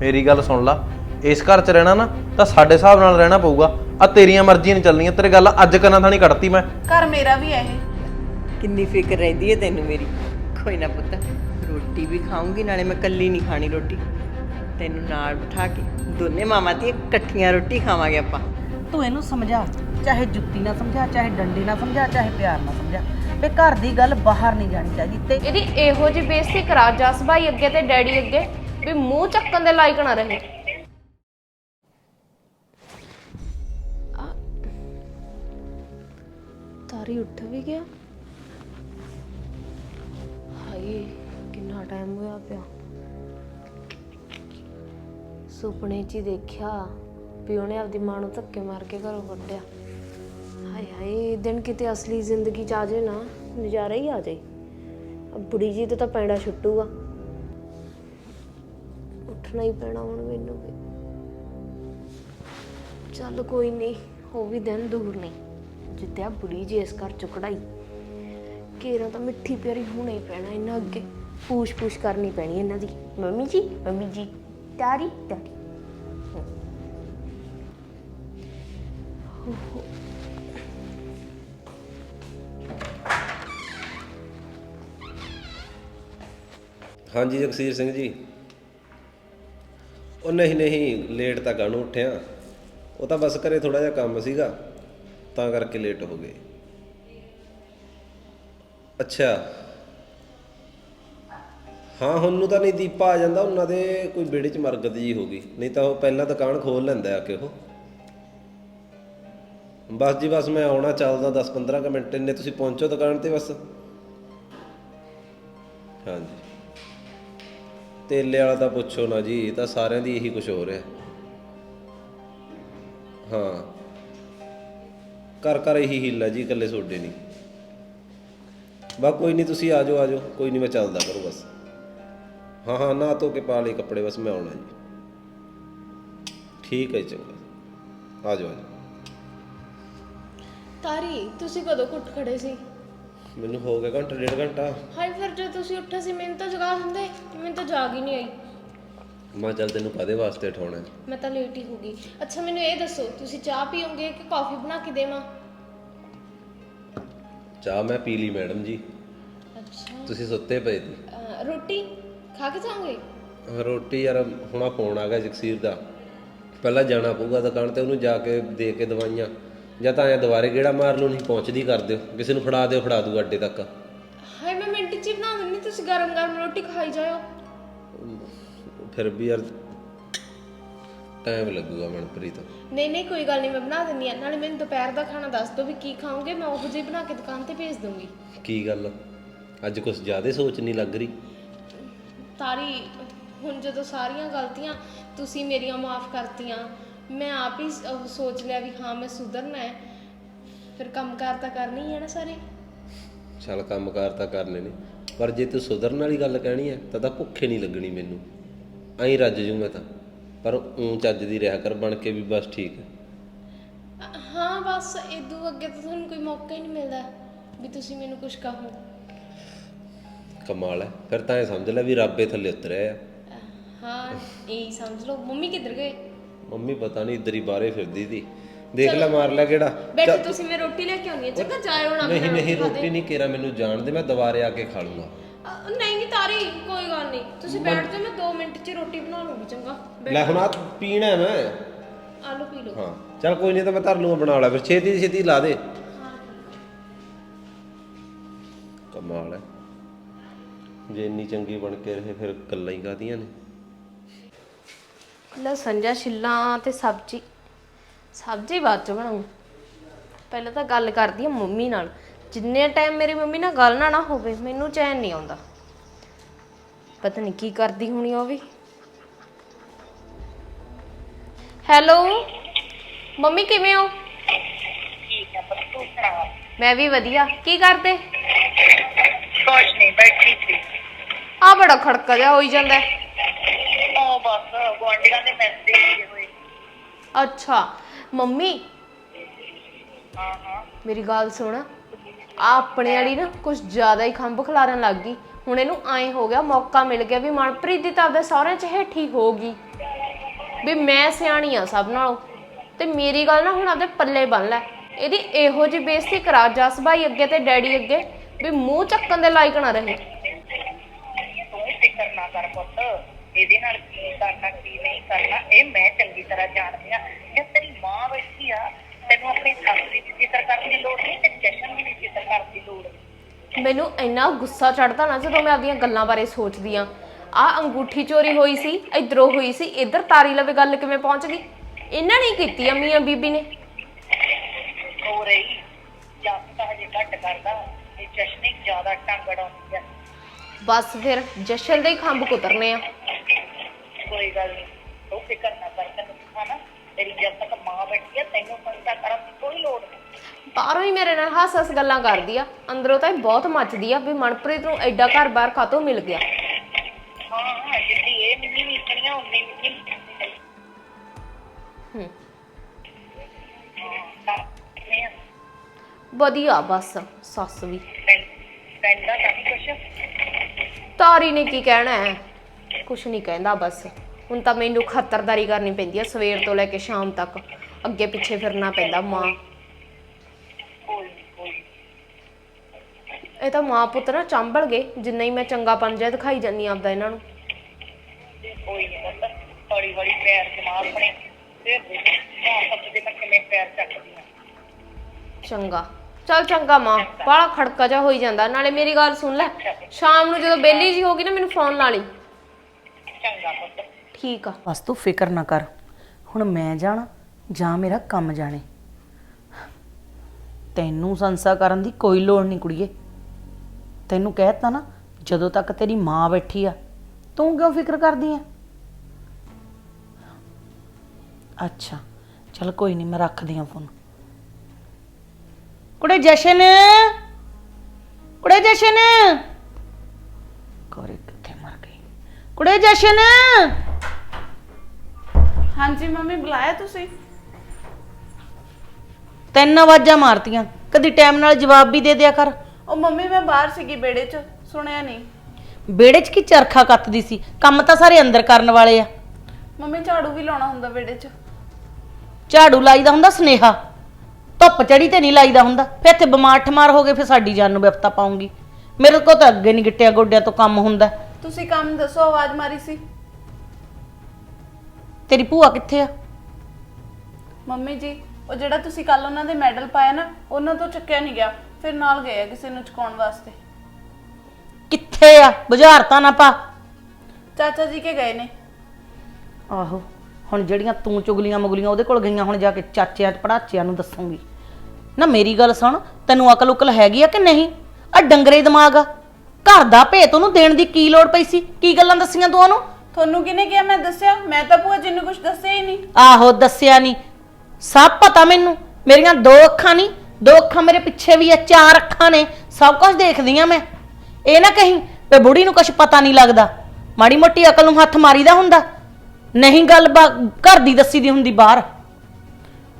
ਮੇਰੀ ਗੱਲ ਸੁਣ ਲਾ। ਇਸ ਘਰ 'ਚ ਰਹਿਣਾ ਨਾ ਤਾਂ ਸਾਡੇ ਹਿਸਾਬ ਨਾਲ ਰਹਿਣਾ ਪਊਗਾ। ਆ ਤੇਰੀਆਂ ਮਰਜ਼ੀਆਂ ਨਹੀਂ ਚੱਲਣੀਆਂ। ਤੇਰੇ ਗੱਲ ਅੱਜ ਕੰਨਾਂ ਥਾਣੀ ਕੱਢਤੀ ਮੈਂ। ਘਰ ਮੇਰਾ ਵੀ ਹੈ ਇਹ। ਕਿੰਨੀ ਫਿਕਰ ਰਹਿੰਦੀ ਹੈ ਤੈਨੂੰ ਮੇਰੀ। ਕੋਈ ਨਾ ਪੁੱਤ ਰੋਟੀ ਵੀ ਖਾਉਂਗੀ ਨਾਲੇ ਮੈਂ ਕੱਲੀ ਨਹੀਂ ਖਾਣੀ ਰੋਟੀ। ਤੈਨੂੰ ਨਾਲ ਬਿਠਾ ਕੇ ਦੋਨੇ ਮਾਮਾ ਤੇ ਇਕੱਠੀਆਂ ਰੋਟੀ ਖਾਵਾਂਗੇ ਆਪਾਂ। ਤੂੰ ਇਹਨੂੰ ਸਮਝਾ ਚਾਹੇ ਜੁੱਤੀ ਨਾਲ ਸਮਝਾ ਚਾਹੇ ਡੰਡੇ ਨਾਲ ਸਮਝਾ ਚਾਹੇ ਪਿਆਰ ਨਾਲ ਸਮਝਾ। ਤੇ ਘਰ ਦੀ ਗੱਲ ਬਾਹਰ ਨਹੀਂ ਜਾਣੀ ਚਾਹੀਦੀ। ਤੇ ਇਹਦੀ ਇਹੋ ਜੀ ਬੇਇੱਜ਼ਤੀ ਕਰਾ ਜਸ ਭਾਈ ਅੱਗੇ ਤੇ ਡੈਡੀ ਅੱਗੇ। ਵੀ ਮੂੰਹ ਚੱਕਣ ਦੇ ਲਾਇਕ ਨਾ ਰਹੇ। ਆ, ਤਾਰੀ ਉੱਠ ਵੀ ਗਿਆ। ਹਾਏ ਕਿੰਨਾ ਟਾਈਮ ਹੋਇਆ ਪਿਆ। ਸੁਪਨੇ 'ਚ ਹੀ ਦੇਖਿਆ ਵੀ ਉਹਨੇ ਆਪਦੀ ਮਾਂ ਨੂੰ ਧੱਕੇ ਮਾਰ ਕੇ ਘਰੋਂ ਕੱਢਿਆ। ਹਾਏ ਹਾਏ ਇਹ ਦਿਨ ਕਿਤੇ ਅਸਲੀ ਜ਼ਿੰਦਗੀ ਚ ਆ ਜਾਏ ਨਾ ਨਜ਼ਾਰਾ ਹੀ ਆ ਜਾਏ। ਅਬ ਬੁੜੀ ਜੀ ਤੇ ਤਾਂ ਪੈਂਡਾ ਛੁੱਟੂਗਾ। ਉੱਠਣਾ ਹੀ ਪੈਣਾ ਹੁਣ ਮੈਨੂੰ ਵੀ। ਚੱਲ ਕੋਈ ਨਹੀਂ ਉਹ ਵੀ ਦਿਨ ਦੂਰ ਨਹੀਂ ਜਿੱਤੇ ਆ ਬੁੜੀ ਜੀ ਇਸ ਘਰ ਚ ਕਢਾਈ ਕੇਰਾ ਤਾਂ ਮਿੱਠੀ ਪਿਆਰੀ ਹੋਣਾ ਹੀ ਪੈਣਾ ਇਹਨਾਂ ਅੱਗੇ। ਪੂਛ ਪੂਛ ਕਰਨੀ ਪੈਣੀ ਇਹਨਾਂ ਦੀ। ਮੰਮੀ ਜੀ ਮੰਮੀ ਜੀ, ਤਾਰੀ ਤਾਰੀ। ਹਾਂਜੀ ਜਗਸੀਰ ਸਿੰਘ ਜੀ। ਉਹ ਨਹੀਂ ਨਹੀਂ ਲੇਟ ਤਾਂ ਗਾਣੂ ਉੱਠਿਆ। ਉਹ ਤਾਂ ਬਸ ਘਰੇ ਥੋੜਾ ਜਿਹਾ ਕੰਮ ਸੀਗਾ, ਤਾਂ ਕਰਕੇ ਲੇਟ ਹੋ ਗਏ। ਅੱਛਾ। ਹਾਂ, ਹੁਣ ਨੂੰ ਤਾਂ ਨਹੀਂ ਦੀਪਾ ਆ ਜਾਂਦਾ, ਉਹਨਾਂ ਦੇ ਕੋਈ ਬੇੜੇ 'ਚ ਮਰਗਤ ਜੀ ਹੋ ਗਈ। ਨਹੀਂ ਤਾਂ ਉਹ ਪਹਿਲਾਂ ਦੁਕਾਨ ਖੋਲ ਲੈਂਦਾ ਆ ਕੇ ਉਹ। ਬਸ ਜੀ, ਬਸ ਮੈਂ ਆਉਣਾ ਚੱਲਦਾ 10-15 ਕੁ ਮਿੰਟ, ਇੰਨੇ ਤੁਸੀਂ ਪਹੁੰਚੋ ਦੁਕਾਨ ਤੇ ਬਸ। ਹਾਂਜੀ। ਤੇਲੇ ਵਾਲਾ ਤਾਂ ਪੁੱਛੋ ਨਾ ਜੀ ਇਹ ਤਾਂ ਸਾਰਿਆਂ ਦੀ ਇਹੀ ਕੁਝ ਹੋ। ਰਿਹਾ ਹਾਂ। ਕਰ ਕਰ ਇਹੀ ਹਿੱਲਾ ਜੀ ਇਕੱਲੇ ਸੋਡੇ ਨਹੀਂ। ਬਾ ਕੋਈ ਨਹੀਂ ਤੁਸੀਂ ਆ ਜਾਓ ਆ ਜਾਓ ਕੋਈ ਨਹੀਂ ਮੈਂ ਚੱਲਦਾ ਕਰੋ ਬਸ। ਹਾਂ ਹਾਂ ਨਾ ਧੋ ਕੇ ਪਾ ਲਈ ਕੱਪੜੇ ਬਸ ਮੈਂ ਆਉਣਾ ਜੀ। ਠੀਕ ਹੈ ਜੀ, ਚੰਗਾ। ਆ ਜਾਓ ਆ ਜਾਓ। ਤਾਰੀ ਤੁਸੀਂ ਕਦੋਂ ਕੁੱਟ ਖੜੇ ਸੀ? ਮੈਨੂੰ ਹੋ ਗਿਆ ਘੰਟਾ ਡੇਢ ਘੰਟਾ। ਹਾਏ ਫਿਰ ਜੇ ਤੁਸੀਂ ਉੱਠੇ ਸੀ ਮੈਨੂੰ ਤਾਂ ਜਗਾ ਦਿੰਦੇ ਮੈਨੂੰ ਤਾਂ ਜਾਗ ਹੀ ਨਹੀਂ ਆਈ। ਮੈਂ ਚੱਲ ਤੈਨੂੰ ਕਾਦੇ ਵਾਸਤੇ ਉਠਾਉਣਾ ਹੈ? ਮੈਂ ਤਾਂ ਲੇਟ ਹੀ ਹੋ ਗਈ। ਅੱਛਾ ਮੈਨੂੰ ਇਹ ਦੱਸੋ ਤੁਸੀਂ ਚਾਹ ਪੀਓਗੇ ਕਿ ਕਾਫੀ ਬਣਾ ਕੇ ਦੇਵਾਂ? ਚਾਹ ਮੈਂ ਪੀ ਲਈ ਮੈਡਮ ਜੀ। ਅੱਛਾ। ਤੁਸੀਂ ਸੁੱਤੇ ਪਏ ਸੀ। ਅਹ, ਰੋਟੀ ਖਾ ਕੇ ਜਾਓਗੇ? ਰੋਟੀ ਯਾਰ ਹੁਣਾ ਫੋਨ ਆ ਗਿਆ ਜਗਸੀਰ ਦਾ। ਪਹਿਲਾਂ ਜਾਣਾ ਪਊਗਾ ਦੁਕਾਨ ਤੇ ਉਹਨੂੰ ਜਾ ਕੇ ਦੇ ਕੇ ਦਵਾਈਆਂ। ਜਾਂ ਤਾਂ ਐ ਦੁਬਾਰੇ ਗੇੜਾ ਮਾਰ ਲਓ ਨਹੀਂ ਪਹੁੰਚਦੀ ਕਰ ਦਿਓ ਕਿਸੇ ਨੂੰ ਫੜਾ ਦਿਓ ਫੜਾ ਦੂਗਾ ਅੱਡੇ ਤੱਕ। ਹਾਏ ਮੈਂ ਮਿੰਟ ਚ ਹੀ ਬਣਾ ਦਿੰਦੀ ਤੁਸੀਂ ਗਰਮ ਗਰਮ ਰੋਟੀ ਖਾਈ ਜਾਓ ਫਿਰ ਵੀ ਯਾਰ ਟਾਈਮ ਲੱਗੂਗਾ ਮਨਪ੍ਰੀਤ। ਨਹੀਂ ਨਹੀਂ ਕੋਈ ਗੱਲ ਨਹੀਂ ਮੈਂ ਬਣਾ ਦਿੰਦੀ ਆ। ਨਾਲੇ ਮੈਨੂੰ ਦੁਪਹਿਰ ਦਾ ਖਾਣਾ ਦੱਸ ਦਿਓ ਵੀ ਕੀ ਖਾਓਗੇ ਮੈਂ ਉਹੋ ਜਿਹੀ ਬਣਾ ਕੇ ਦੁਕਾਨ ਤੇ ਭੇਜ ਦੂੰਗੀ ਕੀ ਗੱਲ? ਅੱਜ ਕੁਝ ਜ਼ਿਆਦਾ ਸੋਚ ਨਹੀਂ ਲੱਗ ਰਹੀ। ਤਾਰੀ ਹੁਣ ਜਦੋਂ ਸਾਰੀਆਂ ਗਲਤੀਆਂ ਤੁਸੀਂ ਮੇਰੀਆਂ ਮਾਫ ਕਰਤੀਆਂ ਮੈਂ ਆਪ ਹੀ ਸ- ਉਹ ਸੋਚ ਲਿਆ ਵੀ ਹਾਂ ਮੈਂ ਸੁਧਰਨਾ ਹੈ। ਫਿਰ ਕੰਮਕਾਰ ਤਾਂ ਕਰਨੀ ਹੀ ਹੈ ਨਾ ਸਾਰੇ। ਚੱਲ ਕੰਮਕਾਰ ਤਾਂ ਕਰਨੇ ਨੇ ਪਰ ਜੇ ਤੂੰ ਸੁਧਰਨ ਵਾਲੀ ਗੱਲ ਕਹਿਣੀ ਹੈ ਤਾਂ ਤਾਂ ਭੁੱਖੇ ਨਹੀਂ ਲੱਗਣੀ ਮੈਨੂੰ। ਐਂ ਰੱਜ ਜੂ ਮੈਂ ਤਾਂ। ਪਰ ਉਂ ਚੱਜ ਦੀ ਰਿਹਾ ਕਰ ਬਣ ਕੇ ਵੀ ਬਸ ਠੀਕ ਹੈ। ਅ- ਹਾਂ ਬਸ ਇਦੋਂ ਅੱਗੇ ਤਾਂ ਤੁਹਾਨੂੰ ਕੋਈ ਮੌਕਾ ਹੀ ਨਹੀਂ ਮਿਲਦਾ ਵੀ ਤੁਸੀਂ ਮੈਨੂੰ ਕੁਝ ਕਹੋ। ਕਮਾਲ ਹੈ। ਫਿਰ ਤਾਂ ਇਹ ਸਮਝ ਲੈ ਵੀ ਰੱਬੇ ਥੱਲੇ ਉਤਰਿਆ ਆ। ਅ, ਹਾਂ ਇਹ ਸਮਝ ਲਓ। ਮੰਮੀ ਕਿੱਧਰ ਗਏ? ਮੰਮੀ ਪਤਾ ਨਹੀਂ ਇੱਧਰ ਹੀ ਬਾਹਰੇ ਫਿਰਦੀ ਸੀ। ਦੇਖ ਲੈ ਮਾਰ ਲੈ ਕਿਹੜਾ। ਬੈਠੋ ਤੁਸੀਂ ਮੈਂ ਰੋਟੀ ਲੈ ਕੇ ਆਉਣੀ ਹੈ ਚੰਗਾ ਜਾਇਓ ਨਾ ਨਹੀਂ ਨਹੀਂ ਰੋਟੀ ਨਹੀਂ ਕੇਰਾ ਮੈਨੂੰ ਜਾਣ ਦੇ ਮੈਂ ਦੁਬਾਰੇ ਆ ਕੇ ਖਾ ਲੂੰਗਾ। ਨਹੀਂ ਨਹੀਂ ਤਾਰੀ ਕੋਈ ਗੱਲ ਨਹੀਂ। ਤੁਸੀਂ ਬੈਠ ਜਾਓ ਮੈਂ 2 ਮਿੰਟ 'ਚ ਰੋਟੀ ਬਣਾ ਲੂੰਗੀ ਚੰਗਾ? ਲੈ ਹੁਣ ਆ ਪੀਣਾ ਹੈ ਮੈਂ। ਆਲੂ ਪੀ ਲਓ। ਹਾਂ। ਚੱਲ ਕੋਈ ਨਹੀਂ ਤਾਂ ਮੈਂ ਧਰ ਲੂੰਗਾ ਬਣਾ ਲੈ ਫਿਰ ਛੇਤੀ ਛੇਤੀ ਲਾ ਦੇ। ਕਮਾਲ ਹੈ। ਜੇ ਇੰਨੀ ਚੰਗੀ ਬਣ ਕੇ ਰਹੇ ਫਿਰ ਗੱਲਾਂ ਹੀ ਕਾਦੀਆਂ ਨੇ? ਲਸਣ ਜਾਂ ਛਿੱਲਾਂ ਤੇ ਸਬਜ਼ੀ। ਸਬਜ਼ੀ ਬਾਅਦ ਚ ਬਣਾਉ ਪਹਿਲਾਂ ਤਾਂ ਗੱਲ ਕਰਦੀ ਆ ਮੰਮੀ ਨਾਲ। ਜਿੰਨੇ ਟਾਈਮ ਮੇਰੀ ਮੰਮੀ ਨਾਲ ਗੱਲ ਨਾ ਨਾ ਹੋਵੇ ਮੈਨੂੰ ਚੈਨ ਨਹੀਂ ਆਉਂਦਾ। ਪਤਾ ਨਹੀਂ ਕੀ ਕਰਦੀ ਹੋਣੀ ਉਹ ਵੀ। ਹੈਲੋ ਮੰਮੀ ਕਿਵੇਂ ਹੋ? ਠੀਕ ਹੈ ਪਰ ਤੂੰ ਸੁਣਾ। ਮੈਂ ਵੀ ਵਧੀਆ। ਕੀ ਕਰਦੇ? ਕੁਛ ਨਹੀਂ ਬੈਠੀ ਸੀ। ਆ ਬੜਾ ਖੜਕਾ ਜਿਹਾ ਹੋਈ ਜਾਂਦਾ। ਹੈ। ਉਹ ਬਸ ਗੁਆਂਢੀਆਂ ਦੇ ਮੈਸੇਜ ਆਏ ਹੋਏ। ਅੱਛਾ। ਮੰਮੀ? ਹਾਂ ਹਾਂ ਮੇਰੀ ਗੱਲ ਸੁਣ। ਆ ਆਪਣੇ ਵਾਲੀ ਨਾ ਕੁਝ ਜ਼ਿਆਦਾ ਹੀ ਖੰਭ ਖਲਾਰਨ ਲੱਗ ਗਈ। ਹੁਣ ਇਹਨੂੰ ਐਂ ਹੋ ਗਿਆ ਮੌਕਾ ਮਿਲ ਗਿਆ ਵੀ ਮਨਪ੍ਰੀਤ ਦੀ ਤਾਂ ਆਪਦੇ ਸਹੁਰਿਆਂ 'ਚ ਹੇਠੀ ਹੋਗੀ ਵੀ ਮੈਂ ਸਿਆਣੀ ਆ ਸਭ ਨਾਲੋਂ। ਤੇ ਮੇਰੀ ਗੱਲ ਨਾ ਹੁਣ ਆਪਦੇ ਪੱਲੇ ਬੰਨ ਲੈ। ਇਹਦੀ ਇਹੋ ਜਿਹੀ ਬੇਇੱਜ਼ਤੀ ਕਰਾ ਜਸ ਭਾਈ ਅੱਗੇ ਤੇ ਡੈਡੀ ਅੱਗੇ ਵੀ ਮੂੰਹ ਚੱਕਣ ਦੇ ਲਾਇਕ ਨਾ ਰਹੇ। ਤੂੰ ਫਿਕਰ ਨਾ ਕਰ ਪੁੱਤ। ਇਹਦੇ ਨਾਲ ਕੀ ਕਰਨਾ ਕੀ ਨਹੀਂ ਕਰਨਾ ਇਹ ਮੈਂ ਚੰਗੀ ਤਰ੍ਹਾਂ ਜਾਣਦੀ ਆ ਜੇ ਤੇਰੀ ਮਾਂ ਬੈਠੀ ਆ ਤੈਨੂੰ ਆਪਣੀ ਸੱਸ ਦੀ ਵੀ ਫਿਕਰ ਕਰਨ ਦੀ ਲੋੜ ਨਹੀਂ ਤੇ ਜਸ਼ਨ ਦੀ ਵੀ ਫਿਕਰ ਕਰਨ ਦੀ ਲੋੜ। ਨਹੀਂ ਮੈਨੂੰ ਇੰਨਾ ਗੁੱਸਾ ਚੜਦਾ ਨਾ ਜਦੋਂ ਮੈਂ ਆਪਦੀਆਂ ਗੱਲਾਂ ਬਾਰੇ ਸੋਚਦੀ ਆ ਆ ਅੰਗੂਠੀ ਚੋਰੀ ਹੋਈ ਸੀ ਇਧਰੋਂ ਹੋਈ ਸੀ ਇਧਰ ਤਾਰੀ ਲਵੇ ਗੱਲ ਕਿਵੇਂ ਪਹੁੰਚ ਗਈ? ਇਹਨਾਂ ਨੇ ਕੀਤੀ ਆ ਮੀਆਂ ਬੀਬੀ ਨੇ। ਹੋ ਰਹੀ ਜਾਂ ਤਾਂ ਹਜੇ ਘੱਟ ਕਰਦਾ ਇਹ ਜਸ਼ਨ ਹੀ ਜ਼ਿਆਦਾ ਟੰਗੜ ਆਉਂਦੀ ਆ। ਬਸ ਫਿਰ ਜਸ਼ਨ ਦੇ ਹੀ ਖੰਭ ਕੁਤਰਨੇ ਆ। ਕੋਈ ਗੱਲ ਨਹੀਂ ਤੂੰ ਫਿਕਰ ਨਾ ਕਰ ਤੈਨੂੰ ਖਾਣਾ ਤੇਰੀ ਜਦ ਤੱਕ ਮਾਂ ਬੈਠੀ ਆ ਤੈਨੂੰ ਚਿੰਤਾ ਕਰਨ ਦੀ ਕੋਈ ਲੋੜ ਨਹੀਂ ਬਾਹਰੋਂ ਹੀ ਮੇਰੇ ਨਾਲ ਹੱਸ ਹੱਸ ਗੱਲਾਂ ਕਰਦੀ ਆ। ਅੰਦਰੋਂ ਤਾਂ ਇਹ ਬਹੁਤ ਮੱਚਦੀ ਆ ਵੀ ਮਨਪ੍ਰੀਤ ਨੂੰ ਐਡਾ ਘਰ-ਬਾਰ ਕਾਤੋਂ ਮਿਲ ਗਿਆ? ਹਾਂ ਹਾਂ ਜਿੱਦੀ ਇਹ ਮਿੰਨੀ ਮਿੱਠੀਆਂ ਹੁੰਦੀ ਮਿੱਠੀ ਮਿੱਠੀ ਹੂੰ। ਹਾਂ ਮੈਂ ਵਧੀਆ ਬਸ ਸੱਸ ਵੀ। ਪੈਂਦਾ ਤਾਂ ਕੁਛ? ਤਾਰੀ ਨੇ ਕੀ ਕਹਿਣਾ ਹੈ? ਕੁਛ ਨਹੀਂ ਕਹਿੰਦਾ ਬਸ। ਹੁਣ ਤਾਂ ਮੈਨੂੰ ਖਤਰਦਾਰੀ ਕਰਨੀ ਪੈਂਦੀ ਆ ਸਵੇਰ ਤੋਂ ਲੈ ਕੇ ਸ਼ਾਮ ਤੱਕ। ਅੱਗੇ ਪਿੱਛੇ ਫਿਰਨਾ ਪੈਂਦਾ ਮਾਂ। ਇਹ ਤਾਂ ਮਾਂ ਪੁੱਤ ਨਾ ਚੰਬਲ ਗਏ ਜਿੰਨਾ ਹੀ ਮੈਂ ਚੰਗਾਪਨ ਜਿਹਾ ਦਿਖਾਈ ਜਾਂਦੀ ਆਪਦਾ ਇਹਨਾਂ ਨੂੰ। ਕੋਈ ਨਹੀਂ ਪੁੱਤ ਹੌਲੀ ਹੌਲੀ ਪੈਰ ਜਮਾ ਆਪਣੇ। ਫਿਰ ਦੇ ਮਾਂ ਸੱਤ ਦੇ ਮੈਂ ਕਿਵੇਂ ਪੈਰ ਚੱਕਦੀ ਆ। ਚੰਗਾ। ਚੱਲ ਚੰਗਾ ਮਾਂ ਬਾਹਲਾ ਖੜਕਾ ਜਾ ਹੋਈ ਜਾਂਦਾ। ਨਾਲੇ ਮੇਰੀ ਗੱਲ ਸੁਣ ਲੈ ਸ਼ਾਮ ਨੂੰ ਜਦੋਂ ਬੇਲੀ ਜੀ ਹੋਗੀ ਨਾ ਮੈਨੂੰ ਫੋਨ ਲਾ ਲਈ। ਚੰਗਾ ਪੁੱਤ। ਠੀਕ ਆ। ਬਸ ਤੂੰ ਫਿਕਰ ਨਾ ਕਰ। ਹੁਣ ਮੈਂ ਜਾਣਾ, ਜਾਂ ਮੇਰਾ ਕੰਮ ਜਾਣੇ। ਤੈਨੂੰ ਸੰਸਾ ਕਰਨ ਦੀ ਕੋਈ ਲੋੜ ਨਹੀਂ ਕੁੜੀਏ। ਤੈਨੂੰ ਕਹਿਤਾ ਨਾ, ਜਦੋਂ ਤੱਕ ਤੇਰੀ ਮਾਂ ਬੈਠੀ ਆ, ਤੂੰ ਕਿਉਂ ਫਿਕਰ ਕਰਦੀ ਆ ਅੱਛਾ, ਚਲ ਕੋਈ ਨਹੀਂ, ਮੈਂ ਰੱਖਦੀ ਆ ਫੋਨ ਕੁੜੇ ਜਸ਼ਨ! ਕੁੜੇ ਜਸ਼ਨ ਕੋਰੇ ਕਿੱਥੇ ਮਰ ਗਈ ਕੁੜੇ ਜਸ਼ਨ। ਹਾਂਜੀ ਮੰਮੀ ਬੁਲਾਇਆ ਤੁਸੀਂ? ਤਿੰਨ ਆਵਾਜ਼ਾਂ ਮਾਰਤੀਆਂ। ਕਦੀ ਟਾਈਮ ਨਾਲ ਜਵਾਬ ਵੀ ਦੇ ਦਿਆ ਕਰ। ਉਹ ਮੰਮੀ ਮੈਂ ਬਾਹਰ ਸੀਗੀ ਬੇੜੇ 'ਚ ਸੁਣਿਆ ਨਹੀਂ। ਬੇੜੇ 'ਚ ਕੀ ਚਰਖਾ ਕੱਤਦੀ ਸੀ? ਕੰਮ ਤਾਂ ਸਾਰੇ ਅੰਦਰ ਕਰਨ ਵਾਲੇ ਆ। ਮੰਮੀ ਝਾੜੂ ਵੀ ਲਾਉਣਾ ਹੁੰਦਾ ਬੇੜੇ 'ਚ। ਝਾੜੂ ਲਾਈਦਾ ਹੁੰਦਾ ਸਨੇਹਾ। ਧੁੱਪ ਚੜੀ ਤੇ ਨਹੀਂ ਲਾਈਦਾ ਹੁੰਦਾ। ਫਿਰ ਇੱਥੇ ਬਿਮਾਰ ਠਮਾਰ ਹੋ ਗਏ ਫਿਰ ਸਾਡੀ ਜਾਨ ਨੂੰ ਵਿਪਤਾ ਪਾਉਂਗੀ। ਮੇਰੇ ਕੋਲ ਤਾਂ ਅੱਗੇ ਨਹੀਂ ਗਿੱਟਿਆ ਗੋਡਿਆਂ ਤੋਂ ਕੰਮ ਹੁੰਦਾ। ਤੁਸੀਂ ਕੰਮ ਦੱਸੋ ਆਵਾਜ਼ ਮਾਰੀ ਸੀ। ਤੇਰੀ ਭੂਆ ਕਿੱਥੇ ਆ? ਮੰਮੀ ਜੀ ਉਹ ਜਿਹੜਾ ਤੁਸੀਂ ਕੱਲ ਉਹਨਾਂ ਦੇ ਮੈਡਲ ਪਾਇਆ ਨਾ ਉਹਨਾਂ ਤੋਂ ਚੱਕਿਆ ਨਹੀਂ ਗਿਆ। ਫਿਰ ਨਾਲ ਗਏ ਆ ਕਿਸੇ ਨੂੰ ਚੁਕਾਉਣ ਵਾਸਤੇ। ਕਿੱਥੇ ਆ? ਬੁਝਾਰ ਤਾਂ ਨਾ ਪਾ। ਚਾਚਾ ਜੀ ਕੇ ਗਏ ਨੇ। ਆਹੋ ਹੁਣ ਜਿਹੜੀਆਂ ਤੂੰ ਚੁਗਲੀਆਂ ਮੁਗਲੀਆਂ ਉਹਦੇ ਕੋਲ ਗਈਆਂ ਹੁਣ ਜਾ ਕੇ ਚਾਚਿਆਂ ਪੜਾਚਿਆਂ ਨੂੰ ਦੱਸੂਗੀ। ਨਾ ਮੇਰੀ ਗੱਲ ਸੁਣ ਤੈਨੂੰ ਅਕਲ ਉਕਲ ਹੈਗੀ ਆ ਕਿ ਨਹੀਂ? ਆ ਡੰਗਰੇ ਦਿਮਾਗ ਆ। ਘਰ ਦਾ ਭੇਤ ਉਹਨੂੰ ਦੇਣ ਦੀ ਕੀ ਲੋੜ ਪਈ ਸੀ? ਕੀ ਗੱਲਾਂ ਦੱਸੀਆਂ ਤੂੰ ਉਹਨੂੰ? ਤੁਹਾਨੂੰ ਕਿਹਨੇ ਕਿਹਾ ਮੈਂ ਦੱਸਿਆ? ਮੈਂ ਤਾਂ ਭੂਆ ਜੀ ਨੂੰ ਕੁਝ ਦੱਸਿਆ ਹੀ ਨਹੀਂ। ਆਹੋ ਦੱਸਿਆ ਨਹੀਂ। ਸਭ ਪਤਾ ਮੈਨੂੰ। ਮੇਰੀਆਂ ਦੋ ਅੱਖਾਂ ਨਹੀਂ ਦੋ ਅੱਖਾਂ ਮੇਰੇ ਪਿੱਛੇ ਵੀ ਆ ਚਾਰ ਅੱਖਾਂ ਨੇ। ਸਭ ਕੁਝ ਦੇਖਦੀਆਂ ਮੈਂ। ਇਹ ਨਾ ਕਹੀਂ ਤੇ ਬੁੜੀ ਨੂੰ ਕੁਝ ਪਤਾ ਨਹੀਂ ਲੱਗਦਾ। ਮਾੜੀ ਮੋਟੀ ਅਕਲ ਨੂੰ ਹੱਥ ਮਾਰੀਦਾ ਹੁੰਦਾ। ਨਹੀਂ ਗੱਲ ਬਾ- ਘਰ ਦੀ ਦੱਸੀ ਦੀ ਹੁੰਦੀ ਬਾਹਰ।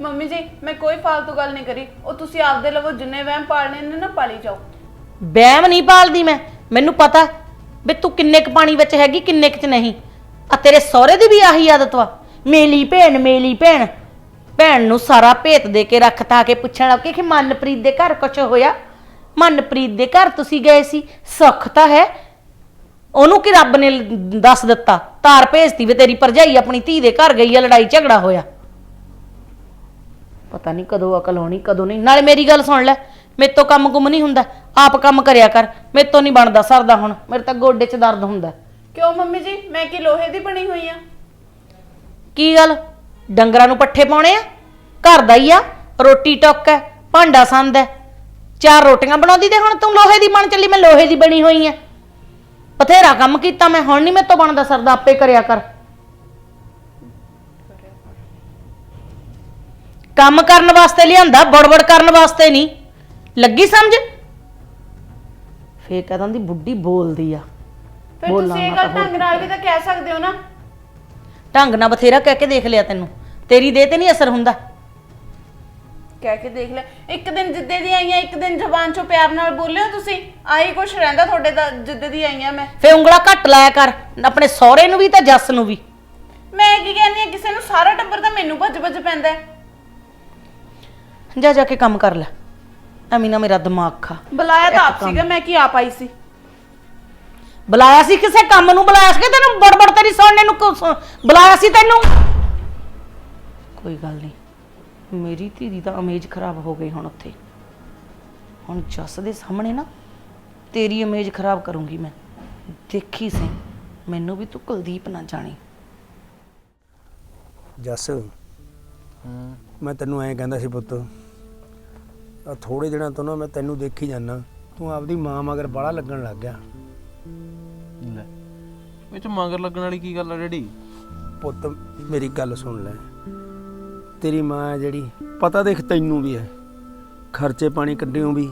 ਮੰਮੀ ਜੀ ਮੈਂ ਕੋਈ ਫालतू ਗੱਲ ਨਹੀਂ ਕਰੀ। ਉਹ ਤੁਸੀਂ ਆਪਦੇ ਲਵੋ ਜਿੰਨੇ ਵਹਿਮ ਪਾਲਣੇ ਨੇ ਨਾ ਪਾਲੀ ਜਾਓ। ਬੈਮ ਨਹੀਂ ਪਾਲਦੀ ਮੈਂ। ਮੈਨੂੰ ਪਤਾ ਵੀ ਤੂੰ ਕਿੰਨੇ ਕ ਪਾਣੀ ਵਿੱਚ ਹੈਗੀ, ਕਿੰਨੇ ਕ ਚ ਨਹੀਂ। ਆ ਤੇਰੇ ਸਹੁਰੇ ਦੀ ਵੀ ਆਹੀ ਆਦਤ ਵਾ। ਮੇਲੀ ਭੈਣ ਮੇਲੀ ਭੈਣ। ਭੈਣ ਨੂੰ ਸਾਰਾ ਭੇਤ ਦੇ ਕੇ ਰੱਖਤਾ ਕੇ ਪੁੱਛਣ ਲੱਗੇ ਕਿ ਮਨਪ੍ਰੀਤ ਦੇ ਘਰ ਕੁਛ ਹੋਇਆ। ਮਨਪ੍ਰੀਤ ਦੇ ਘਰ ਤੁਸੀਂ ਗਏ ਸੀ। ਸੁੱਖ ਤਾਂ ਹੈ। ਉਹਨੂੰ ਕਿ ਰੱਬ ਨੇ ਦੱਸ ਦਿੱਤਾ? ਤਾਰ ਭੇਜਤੀ ਵੀ ਤੇਰੀ ਭਰਜਾਈ ਆਪਣੀ ਧੀ ਦੇ ਘਰ ਗਈ ਆ, ਲੜਾਈ ਝਗੜਾ ਹੋਇਆ। ਪਤਾ ਨਹੀਂ ਕਦੋਂ ਅਕਲ ਹੋਣੀ, ਕਦੋਂ ਨਹੀਂ। ਨਾਲੇ ਮੇਰੀ ਗੱਲ ਸੁਣ ਲੈ। ਮੇਰੇ ਤੋਂ ਕੰਮ ਗੁੰਮ ਨਹੀਂ ਹੁੰਦਾ। ਆਪ ਕੰਮ ਕਰਿਆ ਕਰ। ਮੇਰੇ ਤੋਂ ਨਹੀਂ ਬਣਦਾ ਸਰਦਾ ਹੁਣ। ਮੇਰੇ ਤਾਂ ਗੋਡੇ 'ਚ ਦਰਦ ਹੁੰਦਾ। ਕਿਉਂ ਮੰਮੀ ਜੀ? ਮੈਂ ਕੀ ਲੋਹੇ ਦੀ ਬਣੀ ਹੋਈ ਆ? ਕੀ ਗੱਲ? ਡੰਗਰਾਂ ਨੂੰ ਪੱਠੇ ਪਾਉਣੇ ਆ? ਘਰ ਦਾ ਹੀ ਆ। ਰੋਟੀ ਟੁੱਕ ਹੈ। ਭਾਂਡਾ ਸੰਦ ਹੈ। ਚਾਰ ਰੋਟੀਆਂ ਬਣਾਉਂਦੀ ਤੇ ਹੁਣ ਤੂੰ ਲੋਹੇ ਦੀ ਬਣ ਚੱਲੀ। ਮੈਂ ਲੋਹੇ ਦੀ ਬਣੀ ਹੋਈ ਆ। ਬਥੇਰਾ ਕੰਮ ਕੀਤਾ ਮੈਂ। ਹੁਣ ਨਹੀਂ ਮੇਰੇ ਤੋਂ ਬਣਦਾ ਸਰਦਾ। ਆਪੇ ਕਰਿਆ ਕਰ। ਕੰਮ ਕਰਨ ਵਾਸਤੇ ਲਿਆਂਦਾ। ਬੜਬੜ ਕਰਨ ਵਾਸਤੇ ਨਹੀਂ। ਲੱਗੀ ਸਮਝ? ਫੇਰ ਕਹਦਾਂ ਦੀ ਬੁੱਢੀ ਬੋਲਦੀ ਆ। ਫਿਰ ਬੋਲਾਂ ਤੁਸੀਂ ਇਹ ਗੱਲ ਢੰਗ ਨਾਲ ਵੀ ਤਾਂ ਕਹਿ ਸਕਦੇ ਹੋ ਨਾ। ਢੰਗ ਨਾਲ ਬਥੇਰਾ ਕਹਿ ਕੇ ਦੇਖ ਲਿਆ ਤੈਨੂੰ। ਤੇਰੀ ਦੇਹ ਤੇ ਨਹੀਂ ਅਸਰ ਹੁੰਦਾ। ਕਹਿ ਕੇ ਦੇਖ ਲੈ ਇੱਕ ਦਿਨ ਜਿੱਦੇ ਦੀ ਆਈਆਂ ਇੱਕ ਦਿਨ ਜ਼ਬਾਨ ਚੋਂ ਪਿਆਰ ਨਾਲ ਬੋਲਿਓ ਤੁਸੀਂ? ਆਹੀ ਕੁਛ ਰਹਿੰਦਾ ਤੁਹਾਡੇ ਦਾ ਜਿੱਦੇ ਦੀ ਆਈਆਂ ਮੈਂ। ਫੇ ਉਂਗਲਾ ਘੱਟ ਲਾਇਆ ਕਰ। ਆਪਣੇ ਸਹੁਰੇ ਨੂੰ ਵੀ ਤੇ ਜੱਸ ਨੂੰ ਵੀ। ਮੈਂ ਕੀ ਕਹਿੰਦੀ ਆ ਕਿਸੇ ਨੂੰ ਸਾਰਾ ਟੱਬਰ ਤਾਂ ਮੈਨੂੰ ਭੱਜ ਭੱਜ ਪੈਂਦਾ ਹੈ। ਜਾ ਜਾ ਕੇ ਕੰਮ ਕਰ ਲੈ। ਐਵੇਂ ਨਾ ਮੇਰਾ ਦਿਮਾਗ ਖਾ। ਬੁਲਾਇਆ ਤਾਂ ਆਪ ਸੀਗਾ ਮੈਂ ਕੀ ਆ ਪਾਈ ਸੀ? ਬੁਲਾਇਆ ਸੀ ਕਿਸੇ ਕੰਮ ਨੂੰ ਬੁਲਾਇਆ ਸੀ ਕਿ ਤੈਨੂੰ ਬੜਬੜ ਤੇਰੀ ਸੁਣਨੇ ਨੂੰ ਕੁਛ ਬੁਲਾਇਆ ਸੀ ਤੈਨੂੰ? ਕੋਈ ਗੱਲ ਨਹੀਂ। ਮੇਰੀ ਧੀ ਦੀ ਤਾਂ ਇਮੇਜ ਖਰਾਬ ਹੋ ਗਈ ਹੁਣ ਉੱਥੇ। ਹੁਣ ਜੱਸ ਦੇ ਸਾਹਮਣੇ ਨਾ ਤੇਰੀ ਇਮੇਜ ਖਰਾਬ ਕਰੂੰਗੀ ਮੈਂ। ਦੇਖੀ ਸੇ। ਮੈਨੂੰ ਵੀ ਤੂੰ ਕੁਲਦੀਪ ਨਾ ਜਾਣੀ। ਜੱਸ ਮੈਂ ਤੈਨੂੰ ਐਂ ਕਹਿੰਦਾ ਸੀ ਪੁੱਤ ਥੋੜੇ ਦਿਨਾਂ ਤੋਂ ਨਾ ਮੈਂ ਤੈਨੂੰ ਦੇਖੀ ਜਾਂਦਾ। ਤੂੰ ਆਪਦੀ ਮਾਂ ਮਗਰ ਬਾਹਲਾ ਲੱਗਣ ਲੱਗ ਗਿਆ। ਲੈ ਇਹ ਚ ਮਗਰ ਲੱਗਣ ਵਾਲੀ ਕੀ ਗੱਲ ਆ ਡੈਡੀ? ਪੁੱਤ ਮੇਰੀ ਗੱਲ ਸੁਣ ਲੈ। ਤੇਰੀ ਮਾਂ ਜਿਹੜੀ ਪਤਾ ਦੇਖ ਤੈਨੂੰ ਵੀ ਹੈ। ਖਰਚੇ ਪਾਣੀ ਕੱਢਿਓ ਵੀ